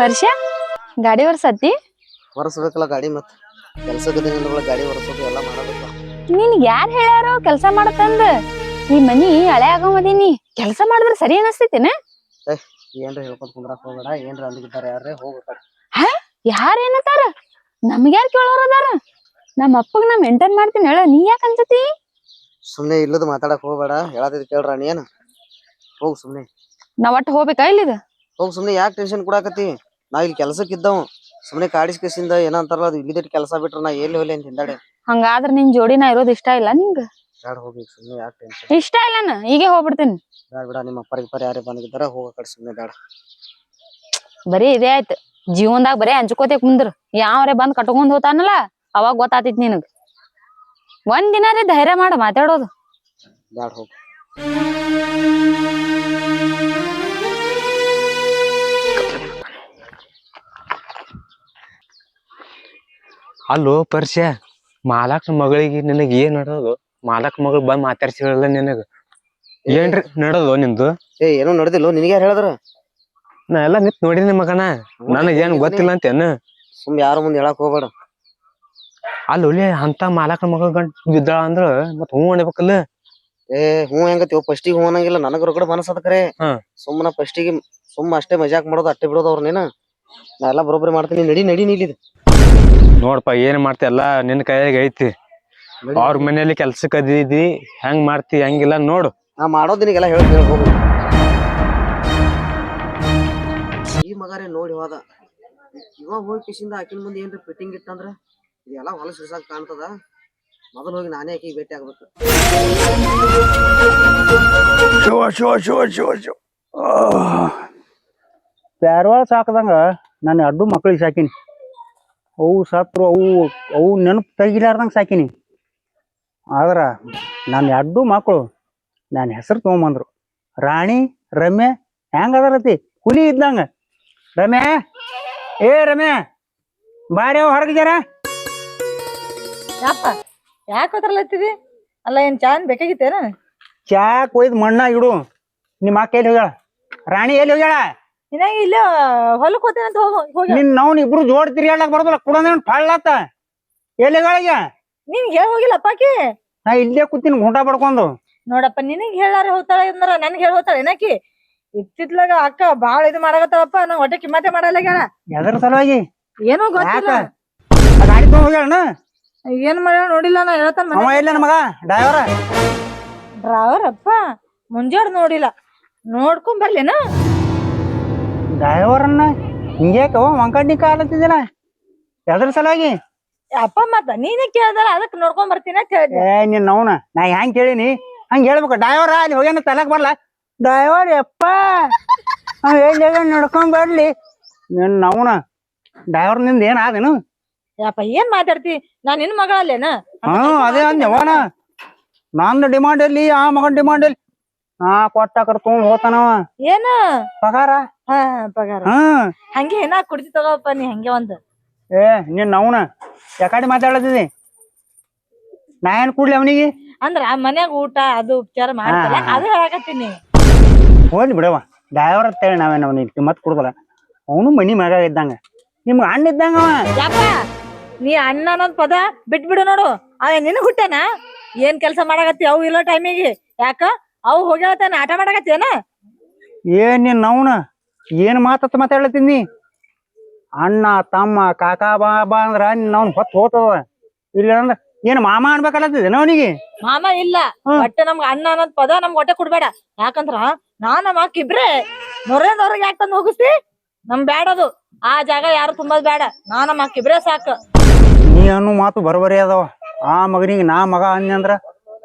ವರ್ಷ ಗಾಡಿ ವರ್ಸತಿ ಹೊರಸ್ಬೇಕಲ್ಲ ಗಾಡಿ ಮತ್ ದಿನಗಳ ಗಾಡಿ ಹೊರಸೋದು ಎಲ್ಲ ಮಾಡಬೇಕು ನಿನ್ ಯಾರ್ ಹೇಳ್ಯಾರ ಕೆಲ್ಸ ಮಾಡತ್ತಂದ? ಈ ಮನಿ ಹಳೆ ಆಗಮದೀನಿ. ಕೆಲ್ಸ ಮಾಡಿದ್ರೆ ಸರಿ ಅನಸ್ತೈತೇನ? ಏನ್ರ ಹೇಳ್ಕೊಂತ ಕುಂದ್ರಾಕ್ ಹೋಗ್ಬೇಡ ಏನ್ರ ಅಂದಿದ್ದಾರೆ ಯಾರೇ ಹೋಗ್ಬೇಕ ಯಾರ ಏನತ್ತಾರ ನಮ್ಗ್ಯಾರ್ ಕೇಳೋರ್ ಅದಾರ? ನಮ್ಮ ಅಪ್ಪಗ್ ನಾ ಮೇಂಟೈನ್ ಮಾಡ್ತೀನಿ ಹೇಳ ನೀ ಯಾಕ ಅನ್ಸತಿ ಸುಮ್ನೆ ಇಲ್ಲದ ಮಾತಾಡಕ್ ಹೋಗ್ಬೇಡ. ಹೇಳತ್ತಿದ್ ಕೇಳ್ರ ನೀನ್ ಹೋಗ್ ಸುಮ್ನೆ. ನಾವ್ ಒಟ್ಟ ಹೋಗ್ಬೇಕಾ ಇಲ್ಲಿದ? ಹೋಗ್ ಸುಮ್ನೆ ಯಾಕೆ ಟೆನ್ಷನ್ ಕೊಡಾಕತ್ತಿ? ನಾ ಇಲ್ಲಿ ಕೆಲ್ಸಕ್ ಇದ್ದವ್. ಸುಮ್ನೆ ಕಾಡಿಸ್ ಕೇಸಿಂದ ಏನಂತಾರಲ್ಲ ಅದು ಕೆಲಸ ಬಿಟ್ರ ನಾ ಎಲ್ಲಿ ಹೋಗ್ಲಿ ಅಂತ ಹಿಂದಾಡೆ. ಹಂಗಾದ್ರ ನಿನ್ ಜೋಡಿ ನಾ ಇರೋದ್ ಇಷ್ಟ ಇಲ್ಲ ನಿಂಗ? ಬ್ಯಾಡ ಹೋಗಿ ಸುಮ್ನೆ ಯಾಕೆ ಟೆನ್ಷನ್ ಇಷ್ಟ ಇಲ್ಲನ ಈಗೇ ಹೋಗ್ಬಿಡ್ತೀನಿ. ಬ್ಯಾಡ ಬಿಡ ನಿಮ್ಮ ಅಪ್ಪರಿಗೆ ಪರಿ ಯಾರೇ ಬಂದಿದ್ದಾರ ಹೋಗ ಕಡೆ ಸುಮ್ನೆ ಬರೀ ಇದೇ ಆಯ್ತು. ಜೀವನದಾಗ ಬರೀ ಹಂಚ್ಕೋತೇಕ್ ಮುಂದ್ರ. ಯಾವ್ರೆ ಬಂದ್ ಕಟ್ಕೊಂಡ್ ಹೋತಾನಲ್ಲ ಅವಾಗ ಗೊತ್ತಾತಿತ್ ನಿನಗ್. ಒಂದ್ ದಿನ ರೀ ಧೈರ್ಯ ಮಾಡ ಮಾತಾಡೋದು. ಬ್ಯಾಡ ಹೋಗ್. ಅಲ್ಲೋ ಪರ್ಸ್ಯ ಮಾಲಕ್ ಮಗಳಿಗೆ ನಿನಗ ಏನ್ ನಡೋದು ಮಾಲಕ್ ಮಗಳು ಬಂದ್ ಮಾತಾಡ್ಸಿರಲ್ಲ ನಿನಗ? ಏನ್ರಿ ನಡೋದು ನಿಂದು? ಏ ಏನೋ ನಡೆದಿಲ್ಲ ನಿನಗೆ ಯಾರು ಹೇಳಿದ್ರ? ನಾ ಎಲ್ಲಾ ನಿಂತ್ ನೋಡಿನಿ ಮಗನ. ನನಗೇನ್ ಏನ್ ಗೊತ್ತಿಲ್ಲ ಅಂತೇನ ಸುಮ್ ಯಾರ ಮುಂದೆ ಹೇಳಕ್ ಹೋಗ್ಬೇಡ. ಅಲ್ಲಿ ಅಂತ ಮಾಲಕನ ಮಗ ಗಂಟ್ ಬಿದ್ದಾಳ ಅಂದ್ರ ಮತ್ ಹೂ ಅನ್ಬೇಕಲ್ಲ? ಏ ಹೂ ಹೆಂಗತಿ? ಫಸ್ಟ್ ಹೂ ಅನ್ನಂಗಿಲ್ಲ. ನನಗ ರೊಕ್ಕಡ ಮನಸ್ಸದ ಕರೆ. ಸುಮ್ಮನ ಫಸ್ಟಿಗೆ ಸುಮ್ಮ ಅಷ್ಟೇ ಮಜಾಕ್ ಮಾಡೋದು ಅಟ್ಟೆ ಬಿಡೋದು ಅವ್ರ ನೀನು. ನಾ ಎಲ್ಲ ಬರೋಬ್ಬರಿ ಮಾಡ್ತೀನಿ. ನಡಿ ನಡಿ ನಿಲ್ಲಿದ್ ನೋಡಪ್ಪ ಏನ್ ಮಾಡ್ತಿ? ಎಲ್ಲಾ ನಿನ್ ಕೈಯಾಗ ಐತಿ. ಅವ್ರ ಮನೆಯಲ್ಲಿ ಕೆಲ್ಸಕ್ಕೆ ಅದಿದಿ ಹೆಂಗ್ ಮಾಡ್ತಿ ಹೆಂಗಿಲ್ಲ ನೋಡು. ನಾ ಮಾಡೋದ್ ನಿನಗೆಲ್ಲ ಹೇಳಿ ಹೇಳ್ಬೋದು ಹೋಗು. ಈ ಮಗಾರೇ ನೋಡಿ ಹೋದ. ಇವಾಗ ಹೋಗಿ ಕಿಶಿಂದ ಆಕಿನ ಮುಂದೆ ಏನ್ರ ಫಿಟ್ಟಿಂಗ್ ಇಟ್ಟಂದ್ರ ಇದೆಲ್ಲ ಹೊಲಸು ಹಿಡ್ಸಾಕ್ ಕಾಣ್ತದ. ಮೊದಲು ಹೋಗಿ ನಾನೇ ಆಕಿಗೆ ಭೇಟಿ ಆಗ್ಬೇಕು. ಶಿವ ಶಿವ ಶಿವ ಶಿವ ಶಿವ. ಪ್ಯಾರವಾಳ ಸಾಕದಂಗ ನಾನು ಅಡ್ಡು ಮಕ್ಳಿಗೆ ಸಾಕಿನಿ. ಅವು ಸತ್ರು ಅವು ಅವು ನೆನಪು ತೆಗಿಲಾರ್ದಂಗೆ ಸಾಕಿನಿ. ಆದ್ರೆ ನನ್ನ ಅಡ್ಡು ಮಕ್ಕಳು ನನ್ನ ಹೆಸರು ತೊಗೊಂಬಂದ್ರು. ರಾಣಿ ರಮ್ಯ ಹೆಂಗ ಅದರತಿ ಹುಲಿ ಇದ್ದಂಗ. ರಮ್ಯಾ ಏ ರಮ್ಯಾ ಬಾರಿ ಅವ್ ಹೊರಗೆ ಜರ. ಯಪ್ಪ ಯಾಕೆ ಹೋದ್ರಲ್ಲತ್ತಿದಿ ಅಲ್ಲ ಏನ್ ಚಾನ್ ಬೇಕಾಗಿತ್ತೇನ? ಚಾ ಕೊಯ್ದು ಮಣ್ಣ ಇಡು. ನಿಮ್ಮ ಅಕ್ಕ ಎಲ್ಲಿ ಹೋಗ್ಯಾಳ? ರಾಣಿ ಎಲ್ಲಿ ಹೋಗ್ಯಾಳ? ನಿನಗೆ ಇಲ್ಲ ಹೊಲಕ್ ಹೋತೇನೆ ಅಂತ ಹೋಗ ಹೋಗ ನಿನ್ ನಾವು ಇಬ್ರು ಜೋಡ್ ತಿರ್ಗಾಡ್ಲಕ್ ಬರೋದಿಲ್ಲ ಕುಡಂದ ಫಳ್ಳತ್ತ ಎಲ್ಲಿಗಳಿಗೆ ನಿನ್ಗೆ ಹೇಳ ಹೋಗಿಲ್ಲ ಅಪ್ಪಾಕಿ ನಾ ಇಲ್ಲೇ ಕೂತೀನಿ ಗುಂಟ ಪಡ್ಕೊಂಡು ನೋಡಪ್ಪ ನಿನಗ್ ಹೇಳಾರ ಹೋಗ್ತಾಳೆ ಅಂದ್ರ ನನ್ಗೆ ಹೇಳಿ ಹೋಗ್ತಾಳೆ ಏನಕಿ ಇತ್ತಿತ್ಲಾಗ ಅಕ್ಕ ಬಾಳ ಇದು ಮಾಡಾಕತ್ತಾವಪ್ಪ ನಂಗ್ ಹೊಟ್ಟೆ ಕಿಮ್ಮತ್ತೆ ಮಾಡಲ್ಲ ಆಗ್ಯಾಳ. ಎದ್ರ ಸಲುವಾಗಿ? ಏನೋ ಗೊತ್ತಿಲ್ಲ. ಗಾಡಿ ತಗೊಂಡ್ ಹೋಗ್ಯಾಳನ? ಏನ್ ಮಾಡ್ಯಾವ ನೋಡಿಲ್ಲ ನಾ ಹೇಳ್ತಾನ ಅವ ಇಲ್ಲ ಮಗ? ಡ್ರೈವರ? ಡ್ರೈವರ್ ಅಪ್ಪ ಮುಂಜಾಡ್ ನೋಡಿಲ್ಲ. ನೋಡ್ಕೊಂಡ್ ಬರ್ಲೇನ ಡ್ರೈವರನ್ನ ಹಿಂಗ್ಯಾಕ ಮಂಕಣ್ಣಿ ಕಾಲತ್ತಿದಿಲ್ಲ ಎದ್ರ ಸಲುವಾಗಿ? ಅಪ್ಪ ಮತ್ತ ನೀನೇ ಕೇಳ್ದಲ್ಲ ಅದಕ್ಕೆ ನೋಡ್ಕೊಂಡ್ ಬರ್ತೀನಿ ಅಂತ ಹೇಳಿದ್ದೆ ಏ ನಿನ್ ಅವನ ನಾ ಹೆಂಗ್ ಕೇಳಿನಿ? ಹಂಗ ಹೇಳ್ಬೇಕು ಡ್ರೈವರ ಅಲ್ಲಿ ಹೋಗ್ಯಾನ ತಲಕ್ ಬರ್ಲ? ಡ್ರೈವರ್ ಯಪ್ಪ! ಅವ್ ಎಲ್ಲಿ ಹೋಗ್ಯಾನ ನಡ್ಕೊಂಡ್ ಬರ್ಲಿ ನಿನ್ ನವ್ನ ಡ್ರೈವರ್ನಿಂದ ಏನ್ ಆದೇನು? ಯಪ್ಪ ಏನ್ ಮಾತಾಡ್ತಿ? ನಾನ್ ನಿನ್ ಮಗಳಲ್ಲೇನ? ಹಾ ಅದೇ ಅಂದ್ಯವನ ನಂದು ಡಿಮಾಂಡ್ ಎಲ್ಲಿ ಆ ಮಗನ್ ಡಿಮಾಂಡ್ ಎಲ್ಲಿ? ಆ ಕೊಟ್ಟ ಕರ್ಕೊಂಡ್ ಹೋತಾನವ ಏನ? ಪಗಾರ? ಹಾ ಪಗಾರ. ಹ್ಮ್ ಹಂಗೆ ಏನ ಕುಡ್ತಿ ತಗೋಪ್ಪ ನೀ ಹಂಗೆ ಒಂದ್? ಏ ನೀನ್ ಅವನ. ಯಾಕಡೆ ಮಾತಾಡತಿದಿ ನಾ ಏನ್ ಕೂಡ್ಲಿ ಅವನಿಗೆ? ಅಂದ್ರ ಮನ್ಯಾಗ ಊಟ ಅದು ಉಪಚಾರ ಮಾಡ್ತಾರ. ಅದು ಹೇಳಕತ್ತೀನಿ. ಹೋಗ್ಲಿ ಬಿಡವ ಡ್ರೈವರ್ ಅಂತೇಳಿ ನಾವೇನ್ ಅವನಿಗೆ ಕಿಮ್ಮತ್ ಕೊಡ್ಬಲ್ಲ ಅವನು ಮನಿ ಮಗ ಇದ್ದಂಗ. ನಿಮ್ಗೆ ಅಣ್ಣ ಇದ್ದಂಗ ಅವ. ನೀ ಅಣ್ಣ ಅನ್ನೋದ್ ಪದ ಬಿಟ್ಬಿಡು ನೋಡು. ಅವ ನಿನ್ ಹುಟ್ಟಾನ? ಏನ್ ಕೆಲಸ ಮಾಡಾಕತ್ತಿ? ಅವು ಇಲ್ಲೋ ಟೈಮಿಗೆ. ಯಾಕ? ಅವು ಹೋಗ್ಯಾವತ್ತಾನ ಆಟ ಮಾಡಾಕತ್ತೇನ ಏನ್ ನೀನ್ ನೌನ ಏನ್ ಮಾತತ್ ಮಾತಾಡ್ಲತ್ತೀನಿ ಅಣ್ಣ ತಮ್ಮ ಕಾಕಾ ಬಾಬಾ ಅಂದ್ರ ಅವ್ನ ಹೊತ್ತು ಹೋತದ. ಇಲ್ಲ ಅಂದ್ರ ಏನ್ ಮಾಮ ಅನ್ಬೇಕಲ್ಲತ್ತಿದ್ದೇನ ಅವನಿಗೆ? ಮಾಮ ಇಲ್ಲ. ಹೊಟ್ಟೆ ಒಟ್ಟೆ ನಮ್ಗ ಅಣ್ಣ ಅನ್ನೋದ್ ಪದ ನಮ್ಗ್ ಹೊಟ್ಟೆ ಕೊಡ್ಬೇಡ. ಯಾಕಂದ್ರ ನಾನು ನಮ್ಮ ಅಕ್ಕ ಇಬ್ರೇ. ಮೊರೇದವ್ರಿಗೆ ಯಾಕೆ ತಂದು ಹೋಗಿಸ್ತಿ? ನಮ್ ಬ್ಯಾಡದು. ಆ ಜಾಗ ಯಾರು ತುಂಬದ್ ಬೇಡ ನಾನ್ ನಮ್ಮ ಅಕ್ಕ ಇಬ್ರೇ ಸಾಕು. ನೀ ಅನ್ನೋ ಮಾತು ಬರೋಬರಿ ಅದಾವ. ಆ ಮಗನಿಗೆ ನಾ ಮಗ ಅಂದ್ರ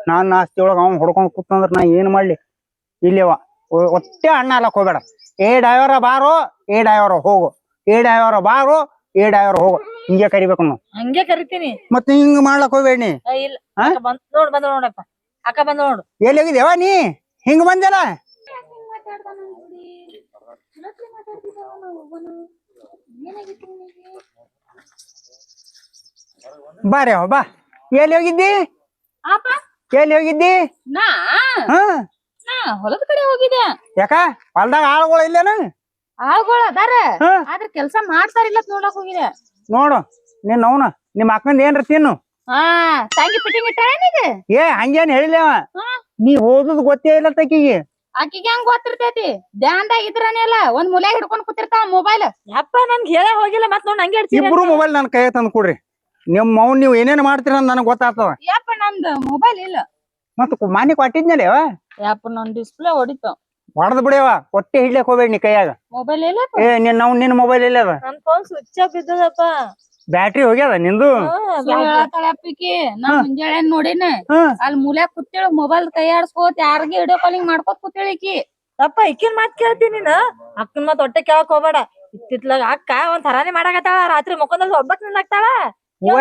ನಾನ್ ಆಸ್ತಿ ಒಳಗ ಅವ್ನ್ ಹೊಡ್ಕೊಂಡ್ ಕೂತಂದ್ರ ನಾ ಏನ್ ಮಾಡ್ಲಿ? ಇಲ್ಲವ ಒಟ್ಟೆ ಅಣ್ಣ ಅಲ್ಲಕ್ ಹೋಗ್ಬೇಡ. ಏ ಡೈವರ ಬಾರೋ ಏ ಡೈವರ ಹೋಗು. ಏ ಡೈವರ ಬಾರೋ ಏ ಡೈವರ ಹೋಗು. ಹಿಂಗೆ ಕರಿಬೇಕು ನಾವು. ಹಂಗೆ ಕರಿತೀನಿ. ಮತ್ತೆ ಹಿಂಗ್ ಮಾಡ್ಲಕ್ ಹೋಗ್ಬೇಡ ನೀ. ಏ, ಇಲ್ಲ. ಹಾ? ಅಕ್ಕ ಬಂದ್ ನೋಡ್ ಬಂದ್ ನೋಡಪ್ಪ ಅಕ್ಕ ಬಂದ್ ನೋಡು. ಎಲ್ಲಿ ಹೋಗಿದ್ಯವ ನೀ? ಹಿಂಗ್ ಬಂದಲ್ಲ ಬಾರ್ಯಾವ ಬಾ. ಎಲ್ಲಿ ಹೋಗಿದ್ದಿ? ಎಲ್ಲಿ ಹೋಗಿದ್ದಿ? ನಾ? ಹಾ? ನಾ ಹೊಲದ ಕಡೆ ಹೋಗಿದ್ದೆ. ಯಾಕ? ಹೊಲ್ದಾಗ ಆಳುಗಳು ಇಲ್ಲೇನ? ಆಳುಗಳು ಅದಾರ. ಹಾ. ಆದ್ರ ಕೆಲ್ಸ ಮಾಡ್ತಾರಿಲ್ಲ ನೋಡಕ್ ಹೋಗಿದೆ ನೋಡು ನಿನ್ನ ಅವನ ನಿಮ್ಮ ಅಕ್ಕಂದ ಏನ್ರ ತಿನ್ನು. ಹಾ ತಂಗಿ ಏ ಹಂಗೇನ್ ಹೇಳಿಲ್ಲವ ಹಾ. ನೀ ಓದುದು ಗೊತ್ತೇ ಇಲ್ಲ ತಕ್ಕಿಗೆ ಅಕ್ಕಿಗೆ ಹೆಂಗ್ ಗೊತ್ತಿರ್ತೈತಿ? ಧ್ಯಾನ್ದಾಗ ಇದ್ರನೇ ಅಲ್ಲ ಒಂದ್ ಮೂಲೆ ಹಿಡ್ಕೊಂಡ್ ಕೂತಿರ್ತಾವ ಮೊಬೈಲ್ ಯಪ್ಪ ನನ್ಗೆ ಹೇಳ ಹೋಗಿಲ್ಲ ಮತ್ ನೋಡ್ ಹಂಗೆ ಇಡ್ತೀನಿ ಇಬ್ರು ಮೊಬೈಲ್ ನನ್ ಕೈ ತಂದ್ ಕೊಡ್ರಿ. ನಿಮ್ ಮೌನ್ ನೀವ್ ಏನೇನ್ ಮಾಡ್ತೀರ ಅಂತ ನನಗ್ ಗೊತ್ತಾಗ್ತದ. ಯಪ್ಪ ನಂದು ಮೊಬೈಲ್ ಇಲ್ಲ. ಮತ್ತ ಮಾನಿ ಕೊಟ್ಟಿದ್ನಲ್ಲ ಯವ್ವ, ಯಪ್ಪ ನನ್ ಡಿಸ್ಪ್ಲೇ ಹೊಡಿತು. ಹೊಡೆದ್ ಬಿಡವ ಹೊಟ್ಟೆ ಹಿಡ್ಲಿಕ್ ಹೋಗ್ಬೇಡಿ ನೀ ಕೈಯಾಗ. ಮೊಬೈಲ್ ಇಲ್ಲ ಏ ನಿನ್ ನಾವ್ ನಿನ್ ಮೊಬೈಲ್ ಇಲ್ಲ ಅದ. ನನ್ ಫೋನ್ ಸ್ವಿಚ್ ಆಫ್ ಇದ್ದದಪ್ಪ. ಬ್ಯಾಟ್ರಿ ಹೋಗ್ಯದ ನಿಂದು? ನಾ ಮುಂಜಾನೆ ನೋಡಿನ. ಅಲ್ಲಿ ಮೂಲ್ಯಾಗ ಕೂತೇಳು ಮೊಬೈಲ್ ಕೈ ಆಡ್ಸ್ಕೋತ ಯಾರಿಗೆ ವಿಡಿಯೋ ಕಾಲಿಂಗ್ ಮಾಡ್ಕೋತ ಕೂತೇಳಿಕಿ ಅಪ್ಪ ಇಕ್ಕಿನ ಮಾತ್ ಕೇಳ್ತೀನಿ ನೀನು? ಅಕ್ಕನ ಮಾತ್ ಹೊಟ್ಟೆ ಕೇಳಕ್ ಹೋಗ್ಬೇಡ. ಇತ್ತಿತ್ಲಾಗ ಅಕ್ಕ ಒಂದ್ ತರಾನಿ ಮಾಡಾಕತ್ತಾಳ ರಾತ್ರಿ ಮುಖದಲ್ಲಿ ಒಬ್ಬಕ್ ನಿನ್ನಾಗ್ತಾಳ ಹೂವ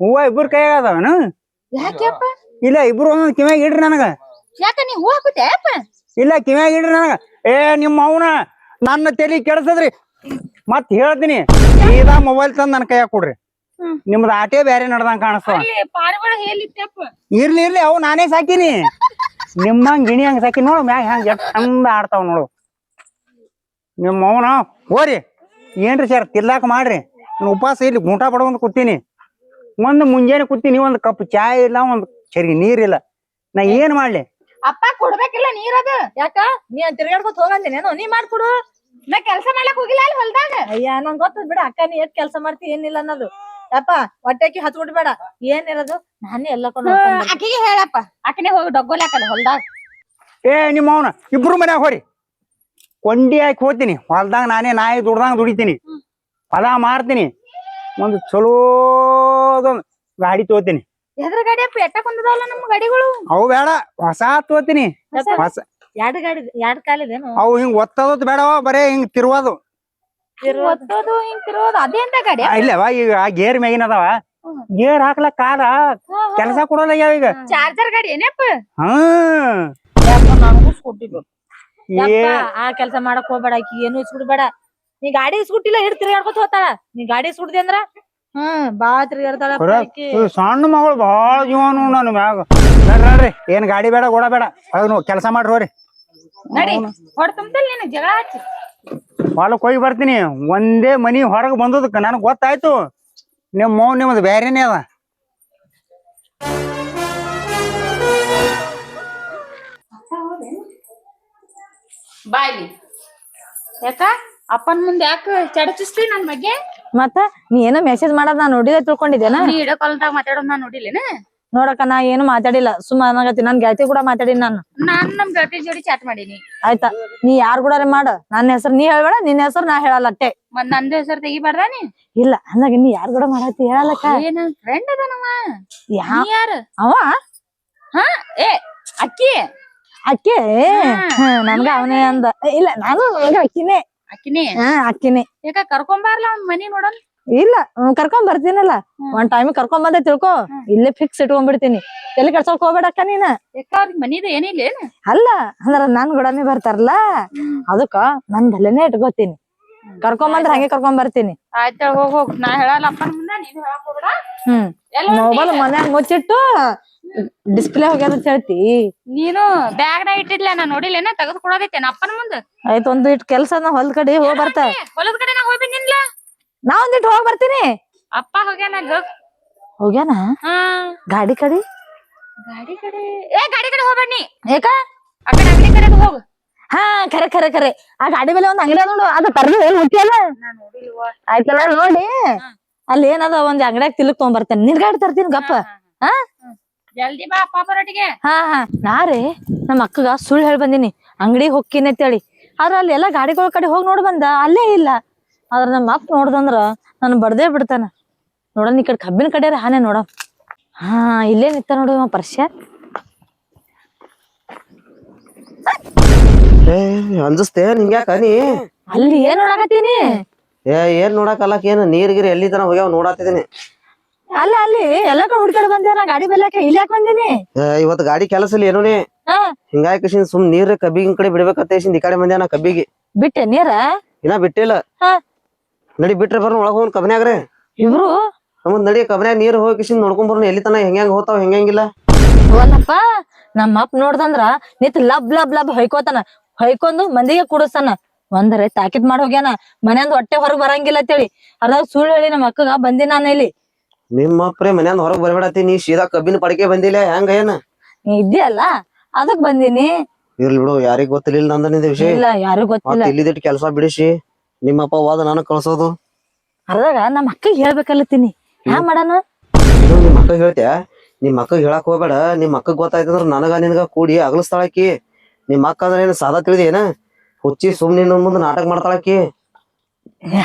ಹೂವ ಇಬ್ರು ಕೈಯಾಗ ಅದಾವನು? ಯಾಕೆಪ್ಪ ಇಲ್ಲ ಇಬ್ರು ಒಂದೊಂದ್ ಕಿವ್ಯಾಗ ಇಡ್ರಿ ನನಗ. ಯಾಕ ನೀ ಹೋಗುತ್ತೆ ಅಪ್ಪ? ಇಲ್ಲ ಕಿವ್ಯಾಗ ಇಡ್ರಿ ನನಗ. ಏ ನಿಮ್ಮ ಅವನ ನನ್ನ ತಲಿ ಕೆಡ್ಸದ್ರಿ. ಮತ್ ಹೇಳ್ತೀನಿ ಸೀದಾ ಮೊಬೈಲ್ ತಂದ್ ನನ್ ಕೈಯಾಗ ಕೊಡ್ರಿ. ನಿಮ್ದು ಆಟೇ ಬ್ಯಾರೆ ನಡ್ದಂಗ ಕಾಣಿಸ್ತಾವ. ಅಲ್ಲಿ ಪಾರಿವಾಳ ಹೇಳಿತ್ತಪ್ಪ ಇರ್ಲಿ ಇರ್ಲಿ ಅವು ನಾನೇ ಸಾಕಿನಿ. ನಿಮ್ಮಂಗ್ ಗಿಣಿ ಹಂಗ ಸಾಕಿ ನೋಡು ಮ್ಯಾಗ ಹಂಗ ಎಷ್ಟ್ ಚಂದ ಆಡ್ತಾವ ನೋಡು. ನಿಮ್ಮ ಅವನ ಹೋರಿ ಏನ್ರಿ ಸರ್ ತಿರ್ಲಾಕ ಮಾಡ್ರಿ. ಉಪವಾಸ ಇಲ್ಲಿ ಗುಂಟ ಪಡ್ಕೊಂಡು ಕೂತೀನಿ. ಒಂದು ಮುಂಜಾನೆ ಕೂತೀನಿ ಒಂದು ಕಪ್ ಚಾಯ್ ಇಲ್ಲ ಒಂದು ಸರಿ ನೀರಿಲ್ಲ. ನಾ ಏನ್ ಮಾಡ್ಲಿ? ಅಪ್ಪ ಕೊಡ್ಬೇಕಿಲ್ಲ ನೀರದು ಯಾಕ? ನೀ ಅಂತ ತಿರ್ಗಾಡ್ಕೊತ ಹೋಗಂದೇನೇನು ನೀ ಮಾಡ್ಕೊಡು ನಾ ಕೆಲ್ಸ ಮಾಡ್ಲಕ್ ಹೋಗಿಲ್ಲ ಅಲ್ಲಿ ಹೊಲ್ದಾಗ? ಅಯ್ಯ ನಂಗ್ ಗೊತ್ತದ ಬಿಡ. ಅಕ್ಕ ನೀ ಎಷ್ಟ್ ಕೆಲ್ಸ ಮಾಡ್ತಿ ಏನಿಲ್ಲ ಅನ್ನೋದು. ಅಪ್ಪ ಹೊಟ್ಟೆಕಿ ಹತ್ಬಿಡ್ಬೇಡ. ಏನಿರೋದು? ನಾನು ಎಲ್ಲ ಕೊಂಡು ಆಕಿಗೆ ಹೇಳಪ್ಪ. ಆಕನೆ ಹೋಗಿ ಡಗ್ಗೋಲ್ಯಾಕಲ್ಲ ಹೊಲ್ದಾಗ? ಏ ನಿಮ್ಮ ಅವನ ಇಬ್ರು ಮನ್ಯಾಗ ಹೋರಿ. ಕೊಂಡಿ ಹಾಕಿ ಹೋಗ್ತೀನಿ. ಹೊಲ್ದಾಗ ನಾನೇ ನಾಯಿ ದುಡ್ದಂಗ ದುಡಿತೀನಿ. ಹೊಲ ಮಾರ್ತೀನಿ. ಒಂದು ಚಲೋ ಗಾಡಿ ತೋತೀನಿ. ಎದ್ರ ಗಾಡಿ ಅಪ್ಪ? ಎಟ್ಟ ಕುಂದದವಲ್ಲ ನಮ್ ಗಾಡಿಗಳು? ಅವು ಬೇಡ ಹೊಸ ತಗೋತೀನಿ ಹೊಸ? ಎರಡ್ ಗಾಡಿ ಎರಡ್ ಕಾಲಿದೇನು? ಅವು ಹಿಂಗ್ ಒತ್ತದತ್ ಬೇಡವ ಬರೇ ಹಿಂಗ್ ತಿರುವುದು. ಒತ್ತೋದು ಹಿಂಗ್ ತಿರೋದು ಅದೇ ಗಾಡಿ? ಆ, ಈಗ ಗೇರ್ ಮ್ಯಾಗಿನ ಅದಾವ. ಗೇರ್ ಹಾಕ್ಲಕ್ ಕಾಲ. ಕೆಲಸ ಕೊಡೋಲ್ಲ ಈಗ ಚಾರ್ಜರ್ ಗಾಡಿ ಏನಪ್ಪ? ಹಾ. ನನಗೂ ಸ್ಕೂಟಿ ಆ ಕೆಲಸ ಮಾಡಕ್ ಹೋಗ್ಬೇಡ ಆಕಿ ಏನು ಇಸ್ಬಿಡ್ಬೇಡ ನೀ ಗಾಡಿ ಇಸ್ಕೊಟ್ಟಿಲ್ಲ ಹಿಡ್ ತಿರ್ಗಾಡ್ಕೊತ ಹೋತಾಳ ನೀ ಗಾಡಿ ಸ್ಕೂಟಿ ಅಂದ್ರ? ಹ್ಮ್ ಬಾ ತಿರ್ಗಾಡ್ತಾಳ? ಸಣ್ಣ ಮಗಳು ಬಹಳ ಜೀವನು ನನ್ ಮ್ಯಾಗ. ನಡ್ರಿ ಏನ್ ಗಾಡಿ ಬೇಡ ಓಡ ಬೇಡ. ಅದು ಕೆಲಸ ಮಾಡ್ರಿ ಹೋರಿ ನಡಿ ಹೊಡ್ ತುಂಬದಲ್ಲಿ ನೀನು ಜಗಳ ಹಚ್ಚಿ ಹೊಲಕ್ ಹೋಗಿ ಬರ್ತೀನಿ. ಒಂದೇ ಮನಿ ಹೊರಗ್ ಬಂದದಕ್ಕ ನನಗ್ ಗೊತ್ತಾಯ್ತು. ನಿಮ್ ಮೌನ್ ನಿಮ್ಮದು ಬ್ಯಾರೇನೇ ಅದ. ಬಾಯ್ ಯಾಕ? ಅಪ್ಪನ್ ಮುಂದೆ ಯಾಕ ಚಡಚಿಸ್ತಿ ನನ್ ಬಗ್ಗೆ? ಮತ್ತ ನೀ ಏನೋ ಮೆಸೇಜ್ ಮಾಡೋದ್ ನಾ ನೋಡಿದ ತಿಳ್ಕೊಂಡಿದ್ದೇನ? ನೀ ಇಡೋ ಕಾಲದಾಗ ಮಾತಾಡೋದ್ ನಾ ನೋಡಿಲ್ಲೇನ? ನೋಡಕ್ಕ ನಾ ಏನು ಮಾತಾಡಿಲ್ಲ. ಸುಮ್ಮ ಅನ್ನಗತ್ತಿ ನನ್ ಗೆಳತಿ ಕೂಡ ಮಾತಾಡಿನಿ ನಾನು. ನಾನ್ ನಮ್ ಗೆಳತಿ ಜೋಡಿ ಚಾಟ್ ಮಾಡೀನಿ. ಆಯ್ತಾ? ನೀ ಯಾರ್ ಕೂಡ ಮಾಡ. ನನ್ನ ಹೆಸರು ನೀ ಹೇಳಬೇಡ ನಿನ್ನ ಹೆಸರು ನಾ ಹೇಳಲ್ಲ ಅಟ್ಟೆ. ಮತ್ ನಂದು ಹೆಸರು ತೆಗಿಬಾರ್ದ ನೀ? ಇಲ್ಲ ಅಂದಾಗ ನೀ ಯಾರು ಕೂಡ ಮಾಡತ್ತಿ ಹೇಳಲ್ಲಕ್ಕ. ಫ್ರೆಂಡ್ ಅದಾನವ? ಯಾ ನೀ ಯಾರು? ಅವ? ಹಾ ಏ ಅಕ್ಕಿ. ಅಕ್ಕಿ. ನನ್ಗ ಅವನೇ ಅಂದ. ಇಲ್ಲ ನಾನು ಅಕ್ಕಿನೇ. ಅಕ್ಕಿನಿ? ಹಾ ಅಕ್ಕಿನೇ. ಯಾಕ ಕರ್ಕೊಂಬಾರ್ಲ ಅವ್ನ್ ಮನಿ ನೋಡೋಣ ಇಲ್ಲ ಹ್ಮ್, ಕರ್ಕೊಂಡ್ ಬರ್ತೀನಲ್ಲ. ಒಂದ್ ಟೈಮ್ ಕರ್ಕೊಂಡ್ ಬಂದೆ ತಿಳ್ಕೊ. ಇಲ್ಲೇ ಫಿಕ್ಸ್ ಇಟ್ಕೊಂಡ್ಬಿಡ್ತೀನಿ. ಎಲ್ಲಿ ಕೆಡ್ಸೋಕ್ ಹೋಗ್ಬೇಡಕ್ಕ ನೀನ. ಯಾಕ ಅವ್ರಿಗೆ ಮನಿದ ಏನಿಲ್ಲ ಏನ? ಅಲ್ಲ ಅಂದ್ರ ನನ್ ಗುಡಮಿ ಬರ್ತಾರಲ್ಲ ಅದಕ್ಕ ನನ್ ಬಲ್ಲೆನೆ ಇಟ್ಕೋತೀನಿ. ಕರ್ಕೊಂಡ್ ಬಂದ್ರೆ ಹಂಗೆ ಕರ್ಕೊಂಡ್ ಬರ್ತೀನಿ. ಆಯ್ತಾ ಹೋಗ್ ಹೋಗ್. ನಾ ಹೇಳಲ್ಲ ಅಪ್ಪನ ಮುಂದೆ ನೀನ್ ಹೇಳಕ್ ಹೋಗ್ಬೇಡ. ಹ್ಮ್. ಎಲ್ಲ ಮೊಬೈಲ್ ಮನ್ಯಾಗ ಮುಚ್ಚಿಟ್ಟು ಡಿಸ್ಪ್ಲೇ ಹೋಗ್ಯದ ಅಂತ ಹೇಳ್ತಿ. ನೀನು ಬ್ಯಾಗ್ ನಾ ಇಟ್ಟಿದ್ಲ ನಾ ನೋಡಿಲ್ಲೇನ ತೆಗೆದು ಕೊಡೋದೈತೆ ಅಪ್ಪನ ಮುಂದೆ? ಆಯ್ತು ಒಂದು ಇಟ್ ಕೆಲ್ಸ ನಾ ಹೊಲದ ಕಡೆ ಹೋಗ್ ಬರ್ತಾ. ಹೊಲದ ಕಡೆ ನಾ ಹೋಗಿ ನಿನ್ಲ ನಾ ಒಂದಿಟ್ ಹೋಗ್ ಬರ್ತೀನಿ. ಅಪ್ಪ ಹೋಗ್ಯಾನ ಹೋಗ್. ಹೋಗ್ಯಾನ? ಗಾಡಿ ಕಡೆ? ಗಾಡಿ ಕಡೆ? ಏ ಗಾಡಿ ಕಡೆ ಹೋಗ್ಬೇಡಿ ಏಕ? ಆ ಕಡೆ ಅಂಗಡಿ ಕಡೆ ಹೋಗು. ಹಾ ಖರೆ ಖರೆ ಖರೆ ಆ ಗಾಡಿ ಮೇಲೆ ಒಂದ್ ಅಂಗಡಿ ನೋಡು ಅದ ತರದು ಏನ್ ಮುಟ್ಟಿಯಲ್ಲ ಆಯ್ತಲ್ಲ ನೋಡಿ. ಅಲ್ಲಿ ಏನದ ಒಂದ್ ಅಂಗಡಿಯಾಗ ತಿಲಕ್ ತಗೊಂಡ್ ಬರ್ತೇನೆ. ನಿನ್ ಗಾಡಿ ತರ್ತೀನಿ ಗಪ್ಪ. ಹಾ? ಜಲ್ದಿ ಬಾ ಪಾಪರೊಟ್ಟಿಗೆ ಹಾ ಹಾ. ನಾರೆ ನಮ್ಮ ಅಕ್ಕಗ ಸುಳ್ಳು ಹೇಳಿ ಬಂದಿನಿ. ಅಂಗಡಿಗೆ ಹೊಕ್ಕಿನ ಅಂತೇಳಿ. ಆದ್ರ ಅಲ್ಲಿ ಎಲ್ಲಾ ಗಾಡಿಗಳ ಕಡೆ ಹೋಗಿ ನೋಡ್ ಬಂದ. ಅಲ್ಲೇ ಇಲ್ಲ. ಆದ್ರ ನಮ್ಮ ಅಪ್ಪ ನೋಡ್ದಂದ್ರ ನಾನು ಬಡ್ದೇ ಬಿಡ್ತಾನ. ನೋಡನ್ ಈ ಕಡೆ ಕಬ್ಬಿನ ಕಡೆ ಹಾನೆ ನೋಡ ಹಾ ಇಲ್ಲೇ ನಿತ್ತ ನೋಡು ಇವ ಪರ್ಶ್ಯ. ಏ ಅಂಜಿಸ್ತೆ ನಿಂಗ್ಯಾಕ ನೀ? ಅಲ್ಲಿ ಏನ್ ನೋಡಾಕತ್ತೀನಿ? ಏ ಏನ್ ನೋಡಕಲ್ಲಕ್ ಏನ್ ನೀರ್ ಗಿರಿ ಎಲ್ಲಿ ತನ ಹೋಗ್ಯಾವ ನೋಡಾತಿದೀನಿ. ಅಲ್ಲ ಅಲ್ಲಿ ಎಲ್ಲ ಕಡೆ ಹುಡ್ಕಾಡ್ ಬಂದೆ ನಾ ಗಾಡಿ ಬೆಲ್ಲಕ್ಕೆ ಇಲ್ಲಿ ಯಾಕೆ ಬಂದಿನಿ? ಏ, ಇವತ್ ಗಾಡಿ ಕೆಲಸ ಇಲ್ಲ ಏನೂ ಹಿಂಗಾಯ್ ಹಿಂಗಾಗಿ ಕಿಶಿನ್ ಸುಮ್ ನೀರ್ ಕಬ್ಬಿಗಿನ್ ಕಡೆ ಬಿಡ್ಬೇಕತ್ತ ಈ ಕಡೆ ಮಂದ್ಯಾನ ಕಬ್ಬಿಗೆ. ಬಿಟ್ಟೆ ನೀರ? ಇನ್ನ ಬಿಟ್ಟಿಲ್ಲ. ನಡಿ ಬಿಟ್ರೆ ಬರ್ನ ಒಳಗ ಹೋಗ್ ಕಬ್ನ್ಯಾಗ್ರೆ ಇಬ್ರು ನಮ್ದ್ ನಡಿ ಕಬ್ನ್ಯಾಗ ನೀರ್ ಹೋಗಿ ಕಿಶಿನ್ ನೋಡ್ಕೊಂಡ್ ಬರ್ನ. ಎಲ್ಲಿ ತನ ಹೆಂಗ್ ಹೋತಾವ್ ಹೆಂಗಿಲ್ಲ. ಅವಲ್ಲಪ್ಪ ನಮ್ಮ ಅಪ್ಪ ನೋಡ್ದಂದ್ರ ನಿತ್ ಲಬ್ ಲಬ್ ಲಬ್ ಹೊಯ್ಕೋತಾನ. ಹೊಯ್ಕೊಂಡು ಮಂದಿಗೆ ಕುಡಿಸ್ತಾನ. ಒಂದರೆ ತಾಕಿದ್ ಮಾಡಿ ಹೋಗ್ಯಾನ. ಮನೆಯಂದ್ ಹೊಟ್ಟೆ ಹೊರಗ್ ಬರಂಗಿಲ್ಲ ಅಂತೇಳಿ. ಅರ್ಧ ಸುಳ್ಳು ಹೇಳಿ ನಮ್ಮ ಅಕ್ಕಗ ಬಂದಿ ನಾನು ಇಲ್ಲಿ. ನಿಮ್ಮ ಅಪ್ರೆ ಮನ್ಯಾನ ಹೊರಗ್ ಬರ್ಬೇಡತಿ ನೀ ಸೀದಾ ಕಬ್ಬಿನ ಪಡಕೆ ಬಂದಿಲ್ಲ ಹೆಂಗ ಏನ? ನೀ ಇದ್ಯಲ್ಲ ಅದಕ್ ಬಂದಿನಿ. ಇರ್ಲಿ ಬಿಡು ಯಾರಿಗ್ ನಂದ ನಿಂದ ವಿಷಯ. ಇಲ್ಲ ಯಾರು ಗೊತ್ತಿಲ್ಲ. ಮತ್ ಇಲ್ಲಿದಿಟ್ಟು ಕೆಲಸ ಬಿಡಿಸಿ ನಿಮ್ಮಪ್ಪ ವಾದ ನಾನು ಕಳ್ಸೋದು. ಅರ್ದಾಗ ನಮ್ಮ ಅಕ್ಕಗೆ ಹೇಳ್ಬೇಕಲ್ಲತ್ತೀನಿ. ಹ್ಯಾಂಗ ಮಾಡಾನ ಇದು ನಿಮ್ಮ ಅಕ್ಕ ಹೇಳ್ತ್ಯಾ? ನಿಮ್ಮ ಅಕ್ಕ ಹೇಳಕ್ ಹೋಗ್ಬೇಡ ನಿಮ್ಮ ಅಕ್ಕ ಗೊತ್ತಾಯ್ತಂದ್ರ ನನಗ ನಿನಗ ಕೂಡಿ ಅಗಲಸ್ತಾಳಕಿ ನಿಮ್ಮ ಅಕ್ಕ ಅಂದ್ರೆ ಏನ್ ಸಾದಾ ತಿಳಿದೇನ ಹುಚ್ಚಿ ಸುಮ್ನೆ ನಿನ್ನ ಮುಂದೆ ನಾಟಕ ಮಾಡ್ತಾಳಕಿ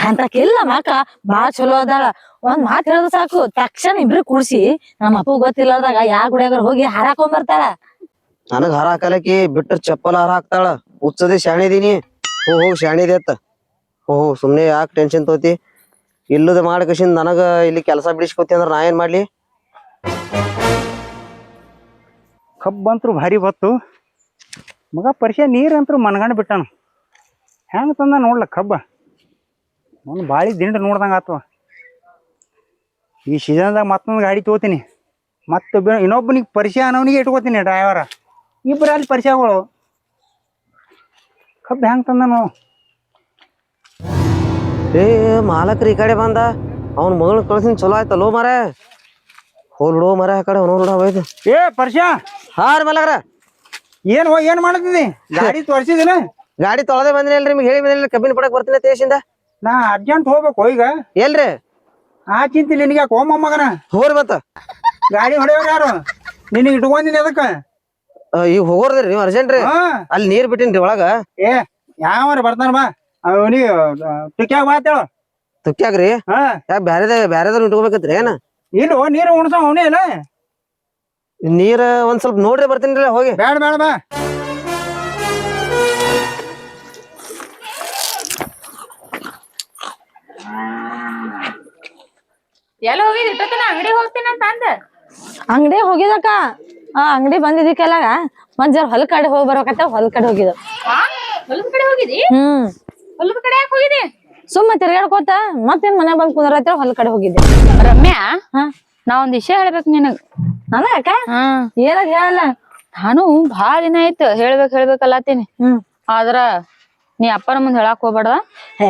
ಅಂತಕಿಲ್ಲ ಮಾಕ ಬಾಳ ಚಲೋ ಅದಾಳ. ಒಂದ್ ಮಾತ್ ಹೇಳಿದ್ರೆ ಸಾಕು. ತಕ್ಷಣ ಇಬ್ರು ಕೂಡ್ಸಿ ನಮ್ಮ ಅಪ್ಪ ಗೊತ್ತಿಲ್ಲದಾಗ ಯಾ ಗುಡಿಯಾಗ ಹೋಗಿ ಹಾರಾಕೊಂಡ್ ಬರ್ತಾಳ ನನಗ್ ಹಾರ ಹಾಕಲಕಿ ಬಿಟ್ಟ ಚಪ್ಪಲ್ ಹಾರ ಹಾಕ್ತಾಳ. ಹುಚ್ಚದಿ ಶಾಣಿದೀನಿ. ಹೋ ಹೋಗ್ ಶಾಣಿದೆ ಅತ್ತ ಹೋ ಹೋ ಸುಮ್ನೆ ಯಾಕೆ ಟೆನ್ಷನ್ ತೋತಿ ಇಲ್ಲದ ಮಾಡ್ಕಸಿಂದ ನನಗ ಇಲ್ಲಿ ಕೆಲಸ ಬಿಡಿಸ್ಕೊತಿ ಅಂದ್ರ ನಾ ಏನ್ ಮಾಡ್ಲಿ? ಕಬ್ಬಂತ್ರು ಭಾರಿ ಬತ್ತು ಮಗ ಪರಿಚಯ ನೀರಂತ್ರು ಮನಗಂಡ್ ಬಿಟ್ಟಾನ. ಹೆಂಗ್ ತಂದ ನೋಡ್ಲ ಕಬ್ಬ? ಒಂದು ಬಾಳಿ ದಿಂಡ ನೋಡ್ದಂಗೆ ಆತವ ಈ ಸೀಸನ್ದಾಗ ಮತ್ತೊಂದು ಗಾಡಿ ತಗೋತೀನಿ. ಮತ್ತೊಬ್ಬ ಇನ್ನೊಬ್ಬನಿಗೆ ಪರಿಚಯ ಅನ್ನೋನಿಗೆ ಇಟ್ಕೋತೀನಿ ಡ್ರೈವರ ಇಬ್ಬರು ಅಲ್ಲಿ ಪರಿಚಯಗಳು. ಕಬ್ಬು ಹೆಂಗ್ ತಂದನು? ಏ ಮಾಲಕ್ರಿ ಈ ಕಡೆ ಬಂದ. ಅವ್ನ ಮೊದಲು ಕಳ್ಸಿನ ಚಲೋ ಆಯ್ತಲ್ಲೋ ಮರ. ಹೋಲ್ ಬಿಡೋ ಮರ ಆ ಕಡೆ ಅವನು ಹೋಯ್ತು. ಏ ಪರಿಚಯ? ಹಾರ ಮಲಗ್ರ ಏನ್ ಏನ್ ಮಾಡತ್ತೀನಿ ಗಾಡಿ ತೋರ್ಸಿದಿನ ಗಾಡಿ ತೊಳೆದೇ ಬಂದಿಲ್ಲ ನಿಮ್ಗೆ ಹೇಳಿ ಬಂದಿಲ್ಲ ಕಬ್ಬಿನ ಪಡಕ್ ಬರ್ತೀನಿ ತೇಸಿಂದ ನಾ ಅರ್ಜೆಂಟ್ ಹೋಗ್ಬೇಕು ಈಗ. ಎಲ್ರಿ? ಆ ಚಿಂತೆ ನಿನಗೆ ಯಾಕೆ ಮಗನ? ಹೋಗ್ರಿ ಮತ್ತ. ಗಾಡಿ ಹೊಡೆಯೋರು ಯಾರು? ನಿನಗೆ ಇಟ್ಕೊಂಡಿನಿ ಅದಕ್ಕ. ಈಗ ಹೋಗೋರ್ದ್ರಿ ನೀವು ಅರ್ಜೆಂಟ್ ರೀ. ಹಾ. ಅಲ್ಲಿ ನೀರ್ ಬಿಟ್ಟಿನ್ರಿ ಒಳಗ. ಏ ಯಾವ ಬರ್ತಾನ ಬಾ. ಅವನಿಗೆ ತುಕ್ಯಾಗ ಮಾತೇಳು ತುಕ್ಕ್ಯಾಗ್ರಿ ಹಾ. ಯಾಕೆ ಬ್ಯಾರೆದ ಬ್ಯಾರೆದವ್ರು ಇಟ್ಕೋಬೇಕತ್ರಿ ಏನ? ಇಲ್ಲ ನೀರು ಉಣಸ ಅವನೇ ಇಲ್ಲ. ನೀರ್ ಒಂದ್ ಸ್ವಲ್ಪ ನೋಡ್ರಿ ಬರ್ತೀನಿ ಹೋಗಿ. ಬೇಡ ಬೇಡ ಬಾ. ಎಲ್ಲ ಹೋಗಿದ್ ಇಟ್ಟತನ ಅಂಗಡಿ ಹೋಗ್ತೀನಿ ಅಂತ ಅಂದ. ಅಂಗಡಿ ಹೋಗಿದಕ್ಕ ಆ ಅಂಗಡಿ ಬಂದಿದ್ದಕ್ಕೆಲ್ಲ ಒಂದ್ ಜರ ಹೊಲ ಕಡೆ ಹೋಗಿ ಬರ್ಬೇಕಂತ ಹೊಲ ಕಡೆ ಹೋಗಿದ ಹೊಲದ ಕಡೆ ಹೋಗಿದಿ ಹ್ಮ್. ಹೊಲದ ಕಡೆ ಯಾಕೆ ಹೋಗಿದಿ ಸುಮ್ಮ ತಿರ್ಗಾಡ್ಕೋತ ಮತ್ತೇನ್ ಮನೆ ಬಂದ್ ಕುಂದ್ರ ಹೊಲ ಕಡೆ ಹೋಗಿದ್ದೆ. ರಮ್ಯಾ ಹಾ. ನಾ ಒಂದ್ ವಿಷಯ ಹೇಳ್ಬೇಕು ನಿನಗ್. ನಾನ ಯಾಕ? ಹಾ. ಏನದ್ ಹೇಳಲ್ಲ? ನಾನು ಭಾಳ ದಿನ ಆಯ್ತು ಹೇಳ್ಬೇಕ್ ಹೇಳ್ಬೇಕಲ್ಲತ್ತೀನಿ. ಹ್ಮ್. ಆದ್ರ ನೀ ಅಪ್ಪನ ಮುಂದ್ ಹೇಳಕ್ ಹೋಗ್ಬೇಡ ಹೇ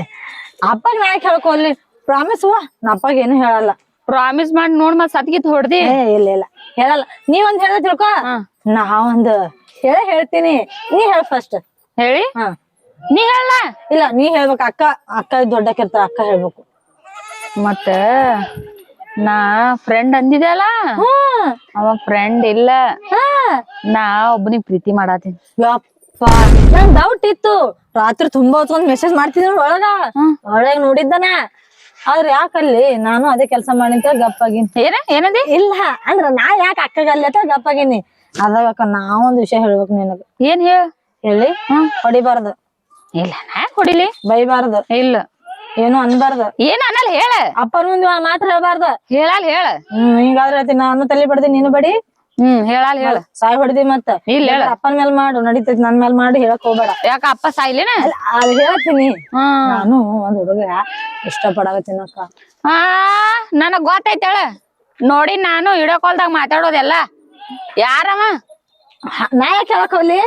ಅಪ್ಪಗ್ ನಾ ಯಾಕೆ ಹೇಳ್ಕೊಲ್ಲಿ ಪ್ರಾಮಿಸ್ ವಾ? ನಪ್ಪಾಗ ಏನು ಹೇಳಲ್ಲ. ಪ್ರಾಮಿಸ್ ಮಾಡಿ ನೋಡ್ ಮತ್ ಸತ್ಗಿತ್ ಹೊಡ್ದಿ. ಏ ಇಲ್ಲ ಇಲ್ಲ. ಹೇಳಲ್ಲ. ನೀ ಒಂದ್ ಹೇಳ ತಿಳ್ಕೊ? ಹಾ. ನಾ ಒಂದ್ ಹೇಳ ಹೇಳ್ತೀನಿ. ನೀ ಹೇಳ ಫಸ್ಟ್ ಹೇಳಿ? ಹಾ. ನೀ ಹೇಳ ಇಲ್ಲ ನೀ ಹೇಳ್ಬೇಕು. ಅಕ್ಕ ಅಕ್ಕ ದೊಡ್ಡಕ್ಕಿರ್ತಾರ ಅಕ್ಕ ಹೇಳ್ಬೇಕು. ಮತ್ತ ನಾ ಫ್ರೆಂಡ್ ಅಂದಿದಲ್ಲ ಹ್ಮ್ ಅವ ಫ್ರೆಂಡ್ ಇಲ್ಲ. ನಾ ಒಬ್ಬನಿಗ್ ಪ್ರೀತಿ ಮಾಡಾತೀನಿ. ಯಪ್ಪ. ನಂಗ್ ಡೌಟ್ ಇತ್ತು. ರಾತ್ರಿ ತುಂಬಾ ಹೊತ್ಕೊಂಡ್ ಮೆಸೇಜ್ ಮಾಡ್ತಿದ್ರು ಒಳಗ. ಒಳಗ್ ನೋಡಿದ್ದಾನ. ಆದ್ರೆ ಯಾಕಲ್ಲಿ ನಾನು ಅದೇ ಕೆಲಸ ಮಾಡಿಂತ ಗಪ್ಪಾಗಿನ್ ಏನ? ಏನಂದಿ? ಇಲ್ಲ ಅಂದ್ರ ನಾ ಯಾಕೆ ಅಕ್ಕಗಲ್ಲಿ ಅಂತ ಗಪ್ಪಾಗಿನಿ ಅದಾಗ ನಾವೊಂದ್ ವಿಷಯ ಹೇಳ್ಬೇಕು ನಿನಗ. ಏನ್ ಹೇಳ? ಹೇಳಿ. ಹೊಡಿಬಾರ್ದು. ಇಲ್ಲ ನಾ ಹೊಡಿಲಿ. ಬೈಬಾರ್ದು. ಇಲ್ಲ. ಏನು ಅನ್ಬಾರ್ದು. ಏನ್ ಅನ್ನಲ್ಲ ಹೇಳ. ಅಪ್ಪನ ಮುಂದೆ ಮಾತ್ರ ಹೇಳ್ಬಾರ್ದು. ಹೇಳಲ್ ಹೇಳ. ಹ್ಮ್ ಹಿಂಗಾದ್ರೆ ನಾನು ತಲೆ ಬಡ್ದಿ ನೀನು ಬಡಿ. ಹ್ಮ್ ಹೇಳಲ್ ಹೇಳ. ಸಾಯ್ ಹೊಡೆದಿ ಮತ್ತ. ಇಲ್ಲ ಹೇಳ. ಅಪ್ಪನ ಮೇಲೆ ಮಾಡು ನಡೀತೈತಿ ನನ್ ಮೇಲೆ ಮಾಡಿ ಹೇಳಕ್ ಹೋಗ್ಬೇಡ. ಯಾಕ ಅಪ್ಪ ಸಾಯ್ಲೇನ? ಅದ್ ಹೇಳ್ತೀನಿ. ನಾನು ಒಂದ್ ಹುಡುಗ ಇಷ್ಟಪಡಾಕತ್ತೀನಕ್ಕ ಆ ನನಗ್ ಗೊತ್ತೈತೆ ಹೇಳ. ನೋಡಿ ನಾನು ವಿಡಿಯೋ ಕಾಲ್ದಾಗ ಮಾತಾಡೋದೆಲ್ಲ. ಯಾರವ? ಹ- ನಾ ಯಾಕೆ ಹೇಳಕ್ ಹೋಗ್ಲಿ?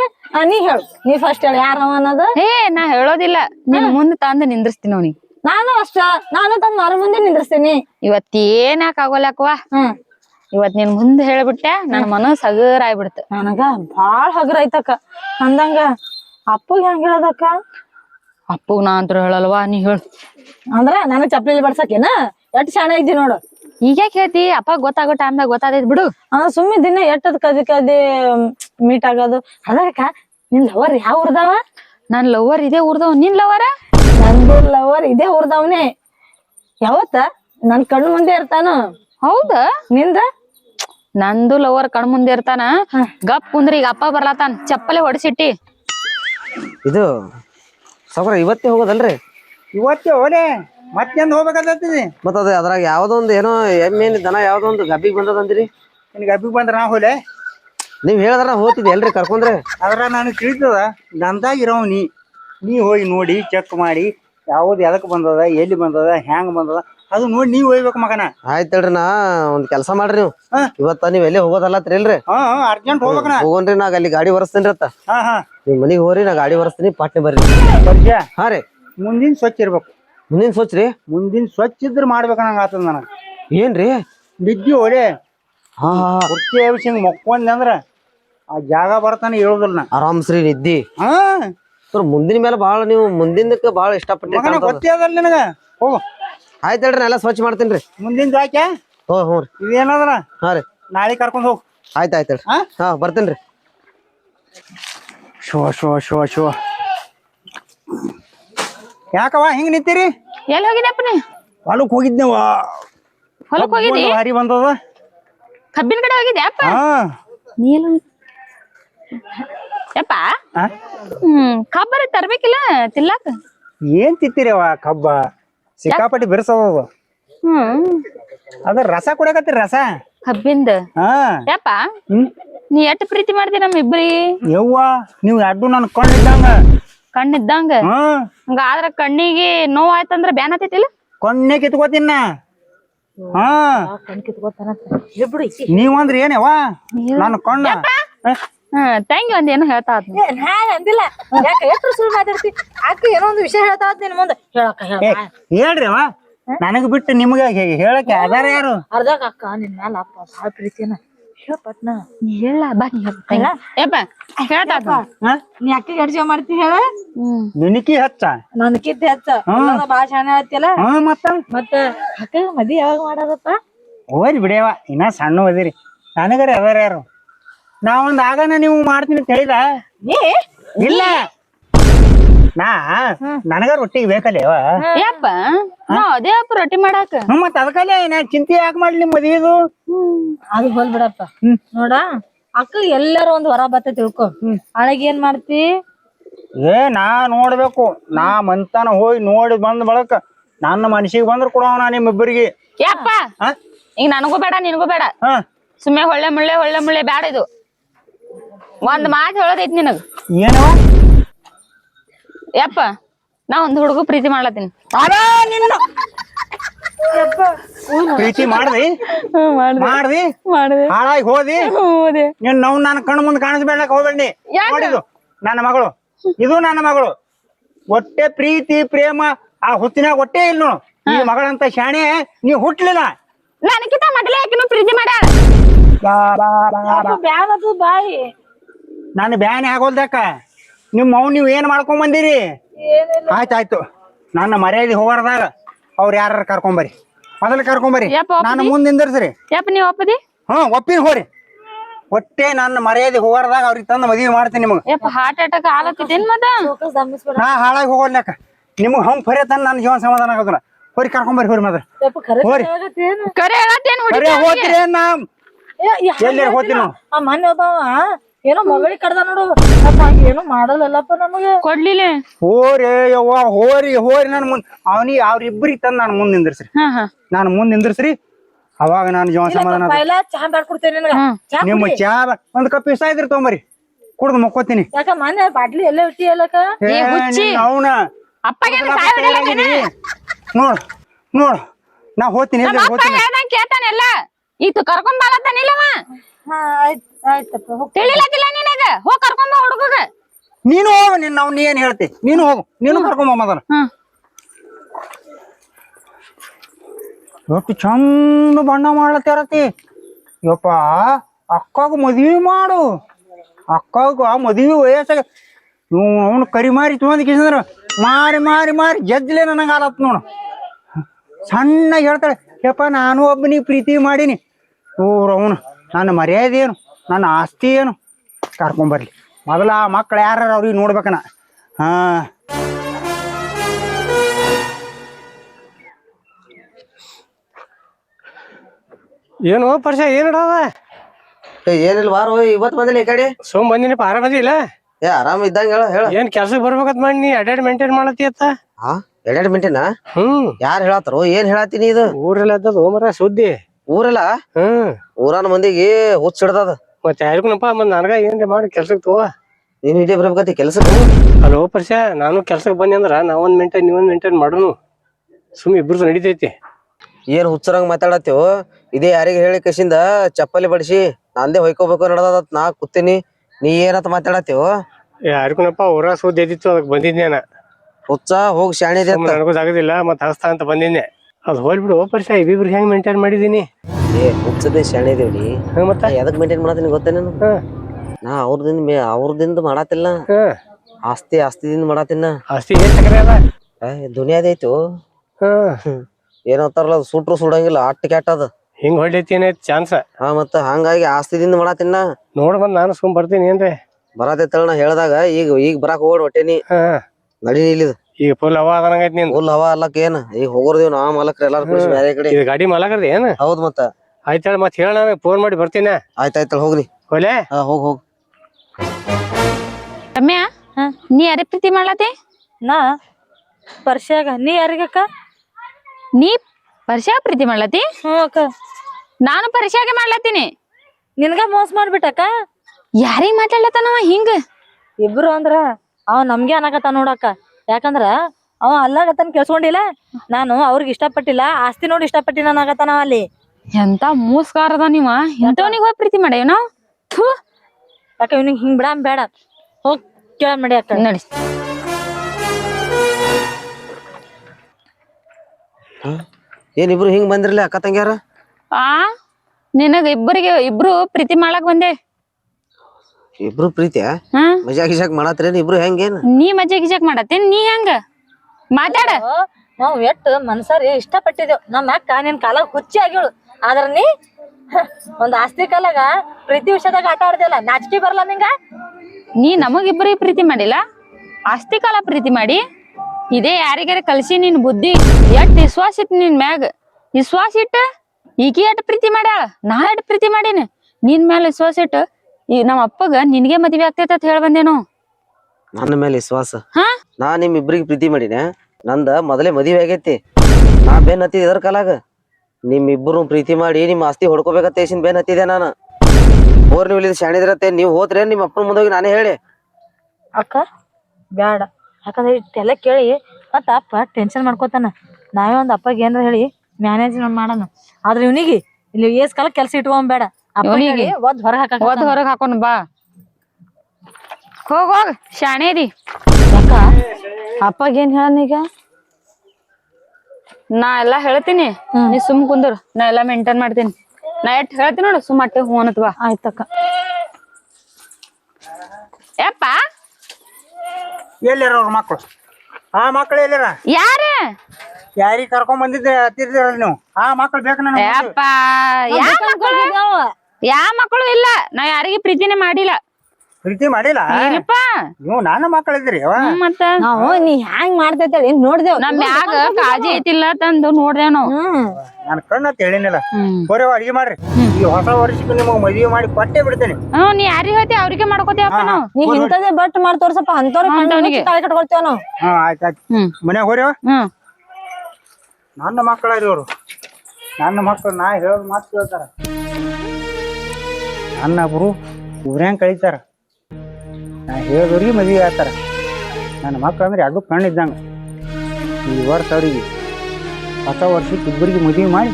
ನೀ ಹೇಳು. ನೀ ಫಸ್ಟ್ ಹೇಳ ಯಾರವ ಅನ್ನೋದು? ಏ ನಾ ಹೇಳೋದಿಲ್ಲ. ನಿನ್ ಮುಂದೆ ತಂದು ನಿಂದ್ರಿಸ್ತೀನಿ ಅವ್ನಿಗೆ. ನಾನು ಅಷ್ಟ ನಾನು ತಂದ್ ಮರ ಮುಂದೆ ನಿಂದ್ರಿಸ್ತೀನಿ. ಇವತ್ತೇನಾಕ್ ಆಗೋಲ್ಲಕ್ವಾ ಹ್ಮ್. ಇವತ್ ನೀನ್ ಮುಂದೆ ಹೇಳ್ಬಿಟ್ಟೆ ನನ್ ಮನಸ್ ಹಗರ್ ಆಗ್ಬಿಡ್ತು. ನನಗ ಬಾಳ್ ಹಗರ ಐತಕ್ಕ ಅಂದಂಗ ಅಪ್ಪಗ್ ಹೆಂಗ್ ಹೇಳದಕ್ಕ? ಅಪ್ಪಗ್ ನಾ ಅಂತ ಹೇಳಲ್ವಾ ನೀ ಹೇಳು. ಅಂದ್ರ ನನಗ್ ಚಪ್ಪಲಿ ಬಡ್ಸಕೇನ ಎಷ್ಟ್ ಶಾಣೆ ಇದ್ದಿ ನೋಡು. ಈಗ ಯಾಕೆ ಹೇಳ್ತಿ? ಅಪ್ಪ ಗೊತ್ತಾಗೋ ಟೈಮ್ದಾಗ ಗೊತ್ತಾದೈತ್ ಬಿಡು. ಅಂದ್ರ ಸುಮ್ಮನೆ ದಿನ ಎಟ್ಟದ್ ಕದಿ ಕದಿ ಮೀಟ್ ಆಗೋದು. ಅದಕ್ಕ ನಿನ್ ಲವರ್ ಯಾವ ಊರ್ದವ? ನನ್ ಲವರ್ ಇದೇ ಊರ್ದವ್ ನಿನ್ ಲವರ ನಂದು ಲವರ್ ಇದೇ ಊರ್ದವನೇ. ಯಾವತ್ತ? ನನ್ ಕಣ್ಣು ಮುಂದೆ ಇರ್ತಾನ. ಹೌದಾ? ನಿಂದ? ನಂದು ಲವರ್ ಕಣ್ ಮುಂದೆ ಇರ್ತಾನ. ಗಪ್ ಕುಂದ್ರಿ ಈಗ ಅಪ್ಪ ಬರ್ಲಾತಾನ. ಚಪ್ಪಲೆ ಹೊಡಿಸಿಟ್ಟಿ. ಇದು ಸಗರ ಇವತ್ತೇ ಹೋಗೋದಲ್ರಿ? ಇವತ್ತೇ ಹೋದೆ. ಮತ್ತೆಂದ್ ಹೋಗ್ಬೇಕಂತೀನಿ ಮತ್ತ ಅದ ಅದ್ರಾಗ ಯಾವ್ದೋ ಒಂದು ಏನೋ ಎಮ್ಮೆನ್ ದನ ಯಾವ್ದೋ ಒಂದು ಗಬ್ಬಿಗ್ ಬಂದದಂದ್ರಿ ನಿನಗೆ ಅಬ್ಬಿಗೆ ಬಂದ್ರ ನಾ ಹೋಲೆ ನೀವ್ ಹೇಳಿದ್ರ ಹೋಗ್ತಿದ್ದೆ ಎಲ್ರಿ ಕರ್ಕೊಂಡ್ರೆ? ಅದ್ರ ನನಗೆ ತಿಳಿತದ ನಂದಾಗ ಇರೋವ್ ನೀ. ನೀ ಹೋಗಿ ನೋಡಿ ಚೆಕ್ ಮಾಡಿ ಯಾವ್ದು ಎದಕ್ ಬಂದದ ಎಲ್ಲಿ ಬಂದದ ಹ್ಯಾಂಗ್ ಬಂದದ. ಅದು ನೋಡಿ ನೀವ್ ಹೋಗ್ಬೇಕು ಮಗನ. ಆಯ್ತ್ ಹೇಳ್ರಿ ನಾ ಒಂದ್ ಕೆಲಸ ಮಾಡ್ರಿ ನೀವು. ಹಾ. ಇವತ್ತ ನೀವ್ ಎಲ್ಲಿ ಹೋಗೋದಲ್ಲತ್ರಿ ಇಲ್ರಿ? ಹಾ ಅರ್ಜೆಂಟ್ ಹೋಗ್ಬೇಕನ ಹೋಗೋನ್ರಿ ನಾಗ ಅಲ್ಲಿ ಗಾಡಿ ಬರಸ್ತೇನ್ರಿ ಅತ್ತ. ಹಾ ಹಾ. ನಿಮ್ ಮನಿಗ್ ಹೋಗ್ರಿ ನಾ ಗಾಡಿ ಬರಸ್ತೀನಿ ಪಾಟ್ನೆ ಬರ್ರಿ. ಪರಿಚಯ ಹಾ ರೀ. ಮುಂದಿನ ಸ್ವಚ್ಛ ಇರ್ಬೇಕು. ಮುಂದಿನ ಸೋಚ್ರಿ ಮುಂದಿನ ಸ್ವಚ್ಛ ಇದ್ರ ಮಾಡ್ಬೇಕನ್ನಂಗ ಆತದ ನನಗ. ಏನ್ರಿ? ಬಿದ್ದಿ ಹೊಡೆ. ಹಾ ಹಾ ಹಾ. ಕುರ್ಚಿ ಎಬ್ಸಿ ಹಿಂಗ್ ಮಕ್ಕೊಂದೆ ಅಂದ್ರ ಆ ಜಾಗ ಬರ್ತಾನೆ ಹೇಳುದಿಲ್ಲ ನಾ. ಆರಾಮ್ಸ್ರಿ ನಿದ್ದಿ. ಹಾ. ಸರ್ ಮುಂದಿನ ಮೇಲೆ ಬಹಳ ನೀವು ಮುಂದಿನಕ್ಕೆ ಬಾಳ ಇಷ್ಟಪಟ್ಟಿ ಮಗನ ಗೊತ್ತೇ ಅದಲ್ಲ ನಿನಗ. ಹೋಗು. ಆಯ್ತ್ ಹೇಳ್ರಿ ಎಲ್ಲ ಸ್ವಚ್ಛ ಮಾಡ್ತೇನ್ರಿ ಮುಂದಿನ ಜಾಕೆ ಹೋ ಹ್ಞೂ ರೀ. ಇದೇನದ್ರ ಹಾಂ ರೀ. ನಾಳೆ ಹೋಗಿ ಹೋಗ್. ಆಯ್ತು ಆಯ್ತ್ ಹೇಳ್ರಿ. ಹಾಂ? ಬರ್ತೀನಿ ರೀ. ಶೋ ಶೋ ಶೋ ಶೋ. ಯಾಕವ ಹಿಂಗ್ ನಿಂತೀರಿ? ಎಲ್ಲಿ ಹೋಗಿದ್ದಪ್ಪ ನೀ? ಹೊಲಕ್ ಹೋಗಿದ್ನವ ಹೊಲಕ್ ಹೋಗಿದ್ದಿ? ಹರಿ ಬಂದದ. ಕಬ್ಬಿನ ಕಡೆ ಹೋಗಿದ್ದೆ ಅಪ್ಪ? ಹಾ. ನೀನು ಯಪ್ಪ? ಹ್ಮ್ ಕಬ್ಬರ ತರ್ಬೇಕಿಲ್ಲ ತಿಲ್ಲಾಕ ಏನ್ ತಿತ್ತೀರವ ಕಬ್ಬ? ಸಿಕ್ಕಾಪಟ್ಟಿ ಬಿರ್ಸದ ಹ್ಮ್. ಅದ ರಸ ಕುಡಕತ್ತಿ ರಸ. ಕಬ್ಬಿಂದ ಹಾ. ಯಪ್ಪ ಹ್ಮ್. ನೀ ಎಷ್ಟ್ ಪ್ರೀತಿ ಮಾಡ್ತಿ ನಮ್ ಇಬ್ರಿ? ಯವ್ವ ನೀವ್ ಅಡ್ಡು ನನ್ ಕೊಂಡಿದ್ದಂಗ ಕಣ್ಣಿದ್ದಂಗ? ಹ್ಮ್ ಹಂಗ ಆದ್ರ ಕಣ್ಣಿಗೆ ನೋವ್ ಆಯ್ತಂದ್ರ ಬ್ಯಾನ್ ಆತೈತಿಲ್ಲ? ಕೊನ್ನೆ ಕಿತ್ಕೋತೀನ ಹಾ. ಕಣ್ ಕಿತ್ಕೋತಾನಂತ ಬಿಡು ಈಕಿ. ನೀವಂದ್ರ ಏನವ ನನ್ನ ಕೊಂಡ ಹ್ಮ್ ತಂಗಿ ಒಂದ್ ಏನೋ ಹೇಳ್ತಾ ಇದ್ನ. ಏ, ಅಂದಿಲ್ಲ. ಯಾಕೆ ಎಷ್ಟು ಸುಳ್ಳು ಮಾತಾಡ್ತಿ? ಅಕ್ಕ ಏನೋ ಒಂದು ವಿಷಯ ಹೇಳ್ತಾ ಇದ್ ನಿನ್ ಮುಂದೆ. ಹೇಳಕ್ಕ ಹೇಳ ಏ ಹೇಳ್ರಿ ಅವ. ನನಗ್ ಬಿಟ್ಟು ನಿಮ್ಗ ಹೇ- ಹೇಳಕ್ಕೆ ಅದಾರ ಯಾರು? ಅರ್ಧಕ್ಕ ಅಕ್ಕ ನಿನ್ ಮ್ಯಾಲ ಅಪ್ಪ ಭಾಳ ಪ್ರೀತಿನ. ಹೇಳ ಪಟ್ನ. ನೀ ಹೇಳ ಬಾ ನೀ ಹೇಳ್. ತಂಗಿ. ಯಪ್ಪ ಹೇಳ್ತಾ ಇದ್ನ. ಹಾ? ನೀ ಅಕ್ಕಗೆ ಅಡ್ಜಿ ಮಾಡ್ತಿ ಹೇಳ? ಹ್ಮ್. ನಿನಕಿ ಹಚ್ಚ. ಹೆಚ್ಚ. ಭಾಳ ಶಾಣೆ ಹೇಳ್ತಿಯಲ್ಲ ಹಾ ಮತ್ತ? ಮತ್ತ ಅಕ್ಕ ಮದಿ ಯಾವಾಗ ಮಾಡೋದಪ್ಪ ಹೋರಿ ಬಿಡ್ಯವ ಇನ್ನ ಸಣ್ಣ ಓದಿರಿ ನನಗರ ಅದಾರ ಯಾರು? ನಾವೊಂದ್ ಆಗನ ನೀವು ಮಾಡ್ತೀನಿ ಅಂತ ಹೇಳಿದ ನೀ ಇಲ್ಲ. ನಾ ನನಗ ರೊಟ್ಟಿಗೆ ಬೇಕಲ್ಲ ಯಪ್ಪ ನಾ ಅದೇ ಅಪ್ಪ ರೊಟ್ಟಿ ಮಾಡಾಕ. ಹ್ಮ್ ಮತ್ತ ಅದಕ್ಕಲ್ಲೇ ನಾ ಚಿಂತೆ ಯಾಕೆ ಮಾಡ್ಲಿ ಮದ್ವಿದು ಅದು ಹೋಲ್ ಬಿಡಪ್ಪ. ನೋಡ ಅಕ್ಕ ಎಲ್ಲರೂ ಒಂದ್ ಹೊರ ಬತ್ತ ತಿಳ್ಕೊ. ಅಳಗ್ ಏನ್ ಮಾಡ್ತಿ? ಏ ನಾ ನೋಡ್ಬೇಕು. ನಾ ಮಂತನ ಹೋಗಿ ನೋಡಿ ಬಂದ್ ಬಳಕ. ನನ್ನ ಮನಸ್ಸಿಗೆ ಬಂದ್ರ ಕೊಡವ ನಾ ನಿಮ್ಮಿಬ್ಬರಿಗೆ. ಯಪ್ಪ. ಈಗ ನನಗೂ ಬೇಡ ನಿನಗೂ ಬೇಡ. ಹಾ? ಸುಮ್ಮನೆ ಹೊಳ್ಳೆ ಮುಳ್ಳೆ ಹೊಳ್ಳೆ ಮುಳ್ಳೆ ಬೇಡ ಇದು. ಒಂದ್ ಮಾತು ಹೇಳೋದೈತಿ ನಿನಗ. ಏನು? ಯಪ್ಪ ನಾ ಒಂದ್ ಹುಡುಗ ಪ್ರೀತಿ ಮಾಡ್ಲತ್ತೀನಿ. ಅದ ನಿನ್ನ. ಪ್ರೀತಿ ಮಾಡ್ದಿ? ಮಾಡ್ದಿ. ಮಾಡಿದೆ? ಹಾಳಾಗಿ ಹೋದಿ? ಹೌದೇ. ನೀನ್ ನಾವು ನನ್ನ ಕಣ್ಣು ಮುಂದೆ ಕಾಣಿಸ್ಬೇಡಕ್ ಹೋಗ್ಬೇಡಿ. ಯಾಕ? ನೋಡಿದು ನನ್ನ ಮಗಳು. ಇದು ನನ್ನ ಮಗಳು. ಒಟ್ಟೆ ಪ್ರೀತಿ ಪ್ರೇಮ ಆ ಹುತ್ತಿನಾಗ ಒಟ್ಟೆ ಇಲ್ಲ ನೋಡು. ಈ ಮಗಳಂತ ಶಾಣೆ ನೀ ಹುಟ್ಲಿಲ್ಲ. ನನಕಿತ ಮೊದಲೇ ಆಕಿನೂ ಪ್ರೀತಿ ಮಾಡ್ಯಾಳ. ಬ್ಯಾನದು ಬಾಯಿ. ನಾನು ಬ್ಯಾನೆ ಆಗೋಲ್ದಕ್ಕ. ನಿಮ್ಮ ಅವ್ ನೀವು ಏನ್ ಮಾಡ್ಕೊಂಡ್ ಬಂದಿರಿ? ಆಯ್ತಾಯ್ತು ನನ್ನ ಮರ್ಯಾದೆ ಹೋಗಾರದಾಗ ಅವ್ರು ಯಾರ ಕರ್ಕೊಂಬರಿ ಮೊದಲು ಕರ್ಕೊಂಬರಿ ಯಪ್ಪ, ಒಪ್ಪದಿ? ನಾನು ಮುಂದೆ ನಿಂದಿರ್ಸ್ರಿ. ಯಪ್ಪ ನೀವ್ ಒಪ್ಪದಿ? ಹ್ಮ್ ಒಪ್ಪಿನ ಹೋರಿ ಒಟ್ಟೆ ನನ್ನ ಮರ್ಯಾದೆ ಹೋಗಾರದಾಗ ಅವ್ರಿಗೆ ತಂದು ಮದುವೆ ಮಾಡ್ತೀನಿ ನಿಮಗೆ. ಯಪ್ಪ ಹಾರ್ಟ್ ಅಟ್ಯಾಕ್ ಆಲತ್ತಿದ್ದೇನ್ ಮತ್ತ? ನಾ ಹಾಳಾಗಿ ಹೋಗೋಲ್ಯಾಕ ನಿಮ್ಗೆ ಹಂಗ್ ಫರಿ ತಂದು ನನ್ನ ಜೀವನ ಸಮಾಧಾನ ಆಗೋದ್ರ ಹೋರಿ ಕರ್ಕೊಂಬರಿ ಹೋರಿ ಮೊದಲು ಹೋರಿ. ಕರೆ ಹೇಳತ್ತೇನ್ ಹುಡುಗಿ? ಹೋಗ್ತೀರಿ ನಾ ಎಲ್ಲಿ ಹಂಗ್ ಎಲ್ಲೇ ಹೋಗ್ತೀನಿ ನಾವು. ಆ ಮೊನ್ನೆ ಒಬ್ಬವ. ಏನೋ ಮಗಳಿ ಕಡ್ದ ನೋಡು. ಹಂಗ ಏನೋ ಮಾಡಲ್ಲಲ್ಲಪ್ಪ ನಮಗೆ. ಕೊಡ್ಲಿಲ್ಲ? ಹೋರಿ ಯವ್ವ ಹೋರಿ ಹೋರಿ ನನ್ನ ಮುಂದ್. ಅವನಿ ಅವ್ರಿಬ್ರಿ ತಂದ್ ನಾನು ಮುಂದ್ ನಿಂದ್ರಿ ನಾನ್ ಮುಂದ್ ನಾನು ಮುಂದೆ ನಿಂದಿರ್ಸ್ರಿ. ಅವಾಗ ನಾನು ಜೀವನ ಸಮಾಧಾನ ಆಗೋದು. ಪೈಲ ಚಹಾ ಮಾಡ್ಕೊಡ್ತೇನೆ ನಿನಗ. ಹ್ಮ್. ಚಹಾ ನಿಮ್ಮ ಕುಡಿ. ಚಾ ಒಂದ್ ಕಪ್ ಇಷ್ಟ ಇದ್ರಿ ತೊಗೊಂಬರಿ ಕುಡ್ದು ಮಕ್ಕೋತೀನಿ. ಯಾಕ ಮೊನ್ನೆ ಬಾಟ್ಲಿ ಎಲ್ಲ ಇಟ್ಟಿ ಅಲ್ಲಕ ಏ, ಹುಚ್ಚಿ. ಅವನ. ಹೊಡ್ಯಾಕತ್ತೇನ? ನೋಡ್ ನೋಡ್. ನಾ ಹೋಗ್ತೀನಿ ಎಲ್ಲಿ ಅಪ್ಪ ಹೋಗ್ತೀನಿ ಹೇಳ್ದಂಗ್ ಕೇಳ್ತಾನೆಲ್ಲ ಕರ್ಕೊಂಡ್ ಬಾಲತ್ತಾನಿಲ್ಲವ ಹಾ ಆಯ್ತ್. ಆಯ್ತಪ್ಪ ಹೋಗ್ ತಿಳಿಲತ್ತಿಲ್ಲ ನಿನಗ? ಹೋಗ್ ಹುಡುಗಗ. ನೀನು ಹೋಗು ನಿನ್ನ ಅವ್ನ ನೀ ಏನ್ ಹೇಳ್ತಿ. ನೀನು ಹೋಗು ನೀನು ಕರ್ಕೊಂಬ ಮೊದಲ ಹ್ಮ್. ಎಷ್ಟು ಚಂದ ಬಣ್ಣ ಮಾಡ್ಲತ್ತಾರತಿ ಯಪ್ಪ ಅಕ್ಕಾಗ ಮದ್ವಿ ಮಾಡು. ಅಕ್ಕಾಗ ಮದ್ವಿ ವಯಸ್ಸಾಗ ಇವ್ ಅವನು ಕರಿ ಮಾರಿ ತೊಗೊಂಡ್ ಕಿಸಿದ್ರ ಮಾರಿ ಮಾರಿ ಮಾರಿ ಜಜ್ಲೆ ನನಗೆ ಆಲತ್ ನೋಡು. ಸಣ್ಣ ಹೇಳ್ತಾಳೆ ಯಪ್ಪ ನಾನು ಒಬ್ಬನಿಗೆ ಪ್ರೀತಿ ಮಾಡೀನಿ. ಓರ್ ಅವನು ನನ್ನ ಮರ್ಯಾದೆ ಏನು? ನನ್ನ ಆಸ್ತಿ ಏನು? ಕರ್ಕೊಂಬರ್ಲಿ ಮೊದಲ ಆ ಮಕ್ಳು ಯಾರು ಅವ್ರಿಗೆ ನೋಡ್ಬೇಕನ? ಹಾ. ಏನು ಪರ್ಷ ಏನ್ ನಡದ ಏ, ಏನಿಲ್ಲ ಬಾರೋ ಇವತ್ತು ಬಂದಿಲ್ಲ ಈ ಕಡೆ? ಸೋಮ್ ಬಂದಿನಪ್ಪ ಆರಾಮದಿಲ್ಲ ಏ ಆರಾಮ ಇದ್ದಂಗ ಹೇಳ ಹೇಳ. ಏನ್ ಕೆಲ್ಸಕ್ಕೆ ಬರ್ಬೇಕಂತ ಮಾಡಿ ನೀ ಅಡ್ಯಾಡ್ ಮೇಂಟೈನ್ ಮಾಡತ್ತಿ ಅತ್ತ? ಹಾ ಎರಡೆರಡು ಮಿಂಟಿನ ಹ್ಮ್. ಯಾರು ಹೇಳತ್ತಾರೋ ಏನ್ ಹೇಳತ್ತೀನಿ ಇದು? ಊರೆಲ್ಲ ಹೋಮರ ಸುದ್ದಿ. ಊರಲ್ಲ? ಹ್ಮ್. ಊರನ ಮಂದಿಗೆ ಹುಚ್ಚ ಹಿಡ್ದದ. ಮತ್ತೆ ಯಾರಿಗೂನಪ್ಪ ಮತ್ತೆ ನನಗ ಏನ್ರಿ ಮಾಡಿ ಕೆಲ್ಸಕ್ಕೆ ತಗೋ. ನೀನ್ ಇದೇ ಬರ್ಬೇಕತಿ ಕೆಲ್ಸಕ್ಕೆ ಹಲೋ ಪರ್ಷ ನಾನು ಕೆಲ್ಸಕ್ಕೆ ಬಂದೆ ಅಂದ್ರ ನಾವೊಂದ್ ಮೇಂಟೈನ್ ನೀವೊಂದ್ ಮೇಂಟೈನ್ ಮಾಡೋನು. ಸುಮ್ ಇಬ್ರು ನಡೀತೈತಿ. ಏನ್ ಹುಚ್ಚರಂಗ್ ಮಾತಾಡತ್ತೇವು? ಇದೇ ಯಾರಿಗ ಹೇಳಿ ಕಸಿಂದ ಚಪ್ಪಲಿ ಬಡಿಸಿ ನಂದೇ ಹೊಯ್ಕೋಬೇಕು ನಡ್ದದ. ನಾ ಕೂತೀನಿ. ನೀ ಏನಂತ ಮಾತಾಡತ್ತೇವು? ಯಾರಿಗೂನಪ್ಪ ಊರ ಸುದ್ದಿ ಎದ್ದಿತ್ತು ಅದಕ್ಕೆ ಬಂದಿದ್ದೆ ನಾ ಹುಚ್ಚ ಹೋಗ್ ಶಾಣೆ ಇದೆ ಸುಮ್ನೆ ನನಗೂ ಆಗೋದಿಲ್ಲ ಮತ್ತೆ ಹಸ್ತಾ ಅಂತ ಬಂದಿದ್ದೆ ಅದು ಹೋಗ್ಬಿಡು ಪರಿಚಯ. ಇಬ್ಬಿಬ್ರು ಹೆಂಗ್ ಮೇಂಟೈನ್ ಮಾಡಿದೀನಿ? ಏ ಹುಚ್ಚದೆ ಶಾಣೆ ಇದೀವಿ ಹ್ಮ್ ಮತ್ತ? ಎದಕ್ ಮೇಂಟೈನ್ ಮಾಡತ್ತೀನಿ ಗೊತ್ತೇನ ನಾ ಅವ್ರದಿಂದ ಮೇ ಅವ್ರದಿಂದ ಮಾಡತ್ತಿಲ್ಲ. ಆಸ್ತಿ ಆಸ್ತಿದಿಂದ ಮಾಡತ್ತಿನ ಆಸ್ತಿ ಏನ್ ಸಕ್ಕರೆ ಅದ? ಏ ದುನಿಯಾದೈತು ಏನೋ ಏನಂತಾರಲ್ಲ ಅದು ಸುಟ್ರು ಸುಡಂಗಿಲ್ಲ ಅಟ್ಟ ಕೆಟ್ಟ ಅದ. ಹಿಂಗ್ ಹೊಡ್ಲೈತಿ ಏನೈತಿ ಚಾನ್ಸ್ ಹಾ ಮತ್ತ ಹಂಗಾಗಿ ಆಸ್ತಿದಿಂದ ಮಾಡತ್ತಿನ ನೋಡ್ ಬಂದ್ ನಾನು ಸುಮ್ ಬರ್ತೀನಿ ಏನ್ರಿ? ಬರತೈತಳ ನಾ ಹೇಳ್ದಾಗ ಈಗ ಈಗ ಬರಾಕ್ ಹೋಗ್ಬಿಡ್ ಹೊಟ್ಟೆನಿ. ಹಾ. ನಡಿ ಇಲ್ಲಿದ. ಈಗ ಫುಲ್ ಹವಾ ಅದಂಗೈತಿ ನಿಂದು. ಫುಲ್ ಹವಾ ಅಲ್ಲಕ್ ಏನ್ ಈಗ ಹೋಗೋರ್ದೇವ್ ನಾ ಮಲಕ್ರ ಎಲ್ಲಾರು ಬೇರೆ ಕಡೆ. ಇದು ಗಾಡಿ ಮಲಗರ್ದಿ ಏನ್? ಹೌದ್ ಮತ್ತ. ಆಯ್ತಾಳ ಮತ್ತೆ ಹೇಳ ಫೋನ್ ಮಾಡಿ ಬರ್ತೀನಿ. ಆಯ್ತಾಯ್ತಾಳ ಹೋಗ್ಲಿ. ಹೋಲೆ ಹಾ ಹೋಗ್ ಹೋಗ್. ರಮ್ಯಾ ನೀ ಯಾರ ಪ್ರೀತಿ ಮಾಡ್ಲತಿ? ನಾ? ಪರ್ಸ್ಯಾಗ ನೀ ಯಾರಿಗಕ್ಕ ನೀ ಪರಿಶಾ ಪ್ರೀತಿ ಮಾಡ್ಲತಿ? ಹ್ಞೂ ಅಕ್ಕ. ನಾನು ಪರಿಶಾಗೆ ಮಾಡ್ಲತ್ತೀನಿ ನಿನ್ಗ ಮೋಸ ಮಾಡ್ಬಿಟ್ಟಕ್ಕ ಯಾರಿಗ್ ಮಾತಾಡ್ಲತ್ತಾನವ ಹಿಂಗ? ಇಬ್ರು ಅಂದ್ರ ಅವ ನಮ್ಗೆ ಅನ್ನಕತ್ತ ನೋಡಕ್ಕ ಯಾಕಂದ್ರ ಅವ ಅಲ್ಲಾಗತ್ತನ್ ಕೇಳ್ಸ್ಕೊಂಡಿಲ್ಲ. ನಾನು ಅವ್ರಿಗೆ ಇಷ್ಟಪಟ್ಟಿಲ್ಲ. ಆಸ್ತಿ ನೋಡಿ ಇಷ್ಟಪಟ್ಟಿನ ಅನ್ನಕತ್ತಾನ ಅವ ಅಲ್ಲಿ. ಎಂತ ಅದ ನೀವ? ಇಂಥವ್ನಿಗೆ ಹೋಗಿ ಪ್ರೀತಿ ಮಾಡ್ಯಾವ ನಾವು ಥೂ. ಯಾಕ ಇವ್ನಿಗೆ ಹಿಂಗ್ ಬಿಡಾಮ್ ಬೇಡ. ಹೋಗ್ ಕೇಳ ಮಾಡಿ ಅಕ್ಕ ನಡಿ. ಏನ್ ಇಬ್ರು ಹಿಂಗ್ ಬಂದಿರ್ಲಿ ಅಕ್ಕ ತಂಗ್ಯಾರ? ಆ? ನಿನಗ ಇಬ್ಬರಿಗೆ ಇಬ್ರು ಪ್ರೀತಿ ಮಾಡಕ್ ಬಂದೆ. ಇಬ್ರು ಪ್ರೀತಿಯ? ಹಾ? ಮಜಾ ಗಿಜಾಕ್ ಮಾಡತ್ರೇನ್? ಇಬ್ರು ಹೆಂಗೇನ್? ನೀ ಮಜಾ ಗಿಜಾಕ್ ಮಾಡತ್ತೇನ್? ನೀ ಹೆಂಗ? ಮಾತಾಡ. ನಾವು ಎಟ್ಟು ಮನ್ಸಾರಿ ಇಷ್ಟಪಟ್ಟಿದ್ದೇವ್. ನಮ್ಮ ಅಕ್ಕ ನಿನ್ ಕಾಲ ಹುಚ್ಚಿ ಆಗ್ಯವಳು ಆದ್ರ ನೀ ಒಂದ್ ಆಸ್ತಿ ಕಾಲಾಗ ಪ್ರೀತಿ ವಿಷಯದಾಗ ಆಟ ಆಡ್ದಿಲ್ಲ ನಾಚಿಕೆ ಬರಲ್ಲ ನಿಂಗ? ನೀ ನಮಗಿಬ್ಬರಿಗೆ ಪ್ರೀತಿ ಮಾಡಿಲ್ಲ? ಆಸ್ತಿ ಕಾಲ ಪ್ರೀತಿ ಮಾಡಿ? ಇದೇ ಯಾರಿಗಾರ ಕಲಸಿ ನಿನ್ ಬುದ್ಧಿ ಎಷ್ಟ್ ವಿಶ್ವಾಸ ಇತ್ತು ನಿನ್ ಮ್ಯಾಗ? ವಿಶ್ವಾಸ ಇಟ್ಟ ಈಕಿ ಎಟ್ ಪ್ರೀತಿ ಮಾಡ್ಯಾಳ? ನಾ ಎಟ್ ಪ್ರೀತಿ ಮಾಡೀನಿ? ನಿನ್ ಮ್ಯಾಲ ವಿಶ್ವಾಸ ಇಟ್ಟು ಈ ನಮ್ಮ ಅಪ್ಪಗ ನಿನ್ಗೆ ಮದ್ವೆ ಆಗ್ತೈತ ಅಂತ ಹೇಳಿ ಬಂದೇನು ನನ್ನ ಮೇಲೆ ವಿಶ್ವಾಸ? ಹಾ? ನಾ ನಿಮ್ ಇಬ್ರಿಗೆ ಪ್ರೀತಿ ಮಾಡಿನ? ನಂದ ಮೊದಲೇ ಮದುವೆ ಆಗೈತಿ. ನಾ ಬೆನ್ ಹತ್ತಿದ ಇದ್ರ ಕಾಲಾಗ? ನಿಮ್ ಇಬ್ರು ಪ್ರೀತಿ ಮಾಡಿ ನಿಮ್ಮ ಆಸ್ತಿ ಹೊಡ್ಕೋಬೇಕಂತ ಏಸಿನ ಬೇನ್ ಹತ್ತಿದೆ ನಾನು? ಹೋರ್ ನೀವು ಇಲ್ಲಿ ಶಾಣಿದ್ರತ್ತೆ ನೀವು ಹೋದ್ರೆ ನಿಮ್ಮ ಅಪ್ಪನ ಮುಂದೋಗಿ ನಾನೇ ಹೇಳಿ. ಅಕ್ಕ ಬ್ಯಾಡ. ಯಾಕಂದ್ರೆ ಇಷ್ಟೆಲ್ಲ ಕೇಳಿ ಮತ್ತ ಅಪ್ಪ ಟೆನ್ಷನ್ ಮಾಡ್ಕೋತಾನ. ನಾವೇ ಒಂದು ಅಪ್ಪಗೆ ಏನಾರ ಹೇಳಿ ಮ್ಯಾನೇಜ್ ಮಾಡೋಣ ಆದ್ರೆ ಇವನಿಗೆ ಇಲ್ಲಿ ಏಸ್ ಕಾಲ ಕೆಲಸ ಇಟ್ಕೊಂಡ್ ಬೇಡ. ಅಪ್ಪನಿಗೆ ಒದ್ ಹೊರಗೆ ಹಾಕ ಒದ್ ಹೊರಗೆ ಹಾಕೋಣ ಬಾ. ಹೋಗ್ ಹೋಗ್ ಶಾಣೆ ಅಕ್ಕ ಅಪ್ಪಗೇನ್ ಏನ್ ಹೇಳನ ಈಗ? ನಾ ಎಲ್ಲಾ ಹೇಳ್ತೀನಿ. ನೀ ಸುಮ್ ಕುಂದ್ರ. ನಾ ಎಲ್ಲಾ ಮೇಂಟೈನ್ ಮಾಡ್ತೀನಿ. ನಾ ಎಟ್ ಹೇಳ್ತೀನಿ ನೋಡು ಸುಮ್ ಅಟ್ಟೆ ಹೂ ಅನ್ನತ್ವಾ ಆಯ್ತಕ್ಕ. ಯಪ್ಪ. ಎಲ್ಲಿರೋ ಅವ್ರ ಮಕ್ಕಳು ಆ ಮಕ್ಳು ಎಲ್ಲಿರ? ಯಾರ? ಯಾರಿಗೆ ಕರ್ಕೊಂಡ್ ಬಂದಿದ್ದೆ ಹತ್ತಿರ್ತೀರಲ್ಲ ನೀವು? ಆ ಮಕ್ಕಳು ಬೇಕು ನನಗೆ. ಯಪ್ಪ. ಯಾ ಮಕ್ಕಳು ಯಾ ಮಕ್ಕಳು ಇಲ್ಲ. ನಾ ಯಾರಿಗೆ ಪ್ರೀತಿನೇ ಮಾಡಿಲ್ಲ. ಪ್ರೀತಿ ಮಾಡಿಲ್ಲ? ಇಲ್ಲಪ್ಪ ನೀವು ನನ್ನ ಮಕ್ಕಳಿದ್ರಿ ಅವ ಹ್ಮ್, ಮತ್ತ? ನಾವು ನೀ ಹ್ಯಾಂಗ್ ಮಾಡ್ತೈತೇಳಿ ನೋಡ್ದೇವ್? ನಮ್ ಮ್ಯಾಗ ಕಾಜಿ ಐತಿಲ್ಲ ತಂದು ನೋಡ್ದೇವ್ ನಾವು. ನನ್ ನಾನು ಕಣ್ಣ ಹೇಳಿನಿಲ್ಲ. ಬರೋ ಅಡಿಗೆ ಮಾಡ್ರಿ. ಈ ಹೊಸ ವರ್ಷಕ್ಕೆ ನಿಮಗೆ ಮದುವೆ ಮಾಡಿ ಕೊಟ್ಟೆ ಬಿಡ್ತೇನೆ. ಹ್ಮ್ ನೀ ಯಾರಿಗೆ ಹೇಳ್ತಿ ಅವ್ರಿಗೆ ಮಾಡ್ಕೋತೀವಪ್ಪ ನಾವು. ನೀ ಇಂಥದೇ ಬಟ್ ಮಾಡಿ ತೋರ್ಸಪ್ಪ ಅಂತವ್ರ. ತಾಳಿ ಕಟ್ಕೊಳ್ತೇವ ನಾವು. ಹಾ ಆಯ್ತು ಆಯ್ತು. ಮನ್ಯಾಗ ಹೋರಿ ಹ್ಮ್. ನನ್ನ ಮಕ್ಕಳ ಇವ್ರು. ನನ್ನ ಮಕ್ಕಳು ನಾ ಹೇಳೋದು ಮಾತು ಕೇಳ್ತಾರ. ನನ್ನ ಒಬ್ರು ಊರ್ಯಾಂಗ ಕಳೀತಾರ? ನಾ ಹೇಳಿದವ್ರಿಗೆ ಮದುವೆ ಆತರ ನನ್ನ ಮಕ್ಕಳು ಅಂದ್ರೆ ಅದು ಕಣ್ಣಿದ್ದಂಗ ಈ ವರ್ಷ ಅವ್ರಿಗೆ ಹೊಸ ವರ್ಷಕ್ಕೆ ಇಬ್ಬರಿಗೆ ಮದುವೆ ಮಾಡಿ,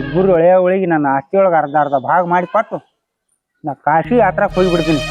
ಇಬ್ಬರು ಒಳೆಯ ಒಳಗೆ ನನ್ನ ಆಸ್ತಿ ಒಳಗೆ ಅರ್ಧ ಅರ್ಧ ಭಾಗ ಮಾಡಿ ಕೊಟ್ಟು ನಾ ಕಾಶಿ ಯಾತ್ರಾಕ್ ಹೋಗಿ ಬಿಡ್ತೀನಿ